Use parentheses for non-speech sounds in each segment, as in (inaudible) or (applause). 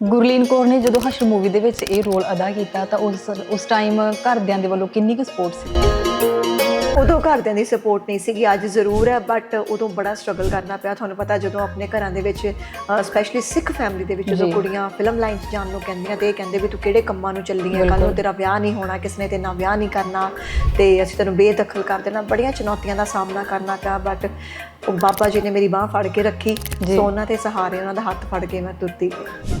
ਗੁਰਲੀਨ ਕੌਰ ਨੇ ਜਦੋਂ ਹਸ਼ਰ ਮੂਵੀ ਦੇ ਵਿੱਚ ਇਹ ਰੋਲ ਅਦਾ ਕੀਤਾ ਤਾਂ ਉਸ ਉਸ ਟਾਈਮ ਘਰਦਿਆਂ ਦੇ ਵੱਲੋਂ ਕਿੰਨੀ ਕੁ ਸਪੋਰਟ ਸੀ ਉਦੋਂ ਘਰਦਿਆਂ ਦੀ ਸਪੋਰਟ ਨਹੀਂ ਸੀਗੀ ਅੱਜ ਜ਼ਰੂਰ ਹੈ ਬਟ ਉਦੋਂ ਬੜਾ ਸਟਰਗਲ ਕਰਨਾ ਪਿਆ ਤੁਹਾਨੂੰ ਪਤਾ ਜਦੋਂ ਆਪਣੇ ਘਰਾਂ ਦੇ ਵਿੱਚ ਸਪੈਸ਼ਲੀ ਸਿੱਖ ਫੈਮਿਲੀ ਦੇ ਵਿੱਚ ਜਦੋਂ। ਕੁੜੀਆਂ ਫਿਲਮ ਲਾਈਨ 'ਚ ਜਾਣ ਨੂੰ ਕਹਿੰਦੀਆਂ ਤੇ ਇਹ ਕਹਿੰਦੇ ਵੀ ਤੂੰ ਕਿਹੜੇ ਕੰਮਾਂ ਨੂੰ ਚੱਲੀ ਹੈ ਕੱਲ ਨੂੰ। ਤੇਰਾ ਵਿਆਹ ਨਹੀਂ ਹੋਣਾ ਕਿਸ ਨੇ ਤੇਰੇ ਨਾਲ ਵਿਆਹ ਨਹੀਂ ਕਰਨਾ ਤੇ ਅਸੀਂ ਤੈਨੂੰ ਬੇਦਖਲ ਕਰ ਦੇਣਾ ਬੜੀਆਂ ਚੁਣੌਤੀਆਂ ਦਾ ਸਾਹਮਣਾ ਕਰਨਾ ਪਿਆ ਬਟ ਉਹ ਬਾਬਾ ਜੀ ਨੇ ਮੇਰੀ ਬਾਹ ਫੜ ਕੇ ਰੱਖੀ। ਸੋ ਉਹਨਾਂ ਦੇ ਸਹਾਰੇ ਉਹਨਾਂ ਦਾ ਹੱਥ ਫੜ ਕੇ ਮੈਂ ਤੁਰਦੀ ਗਈ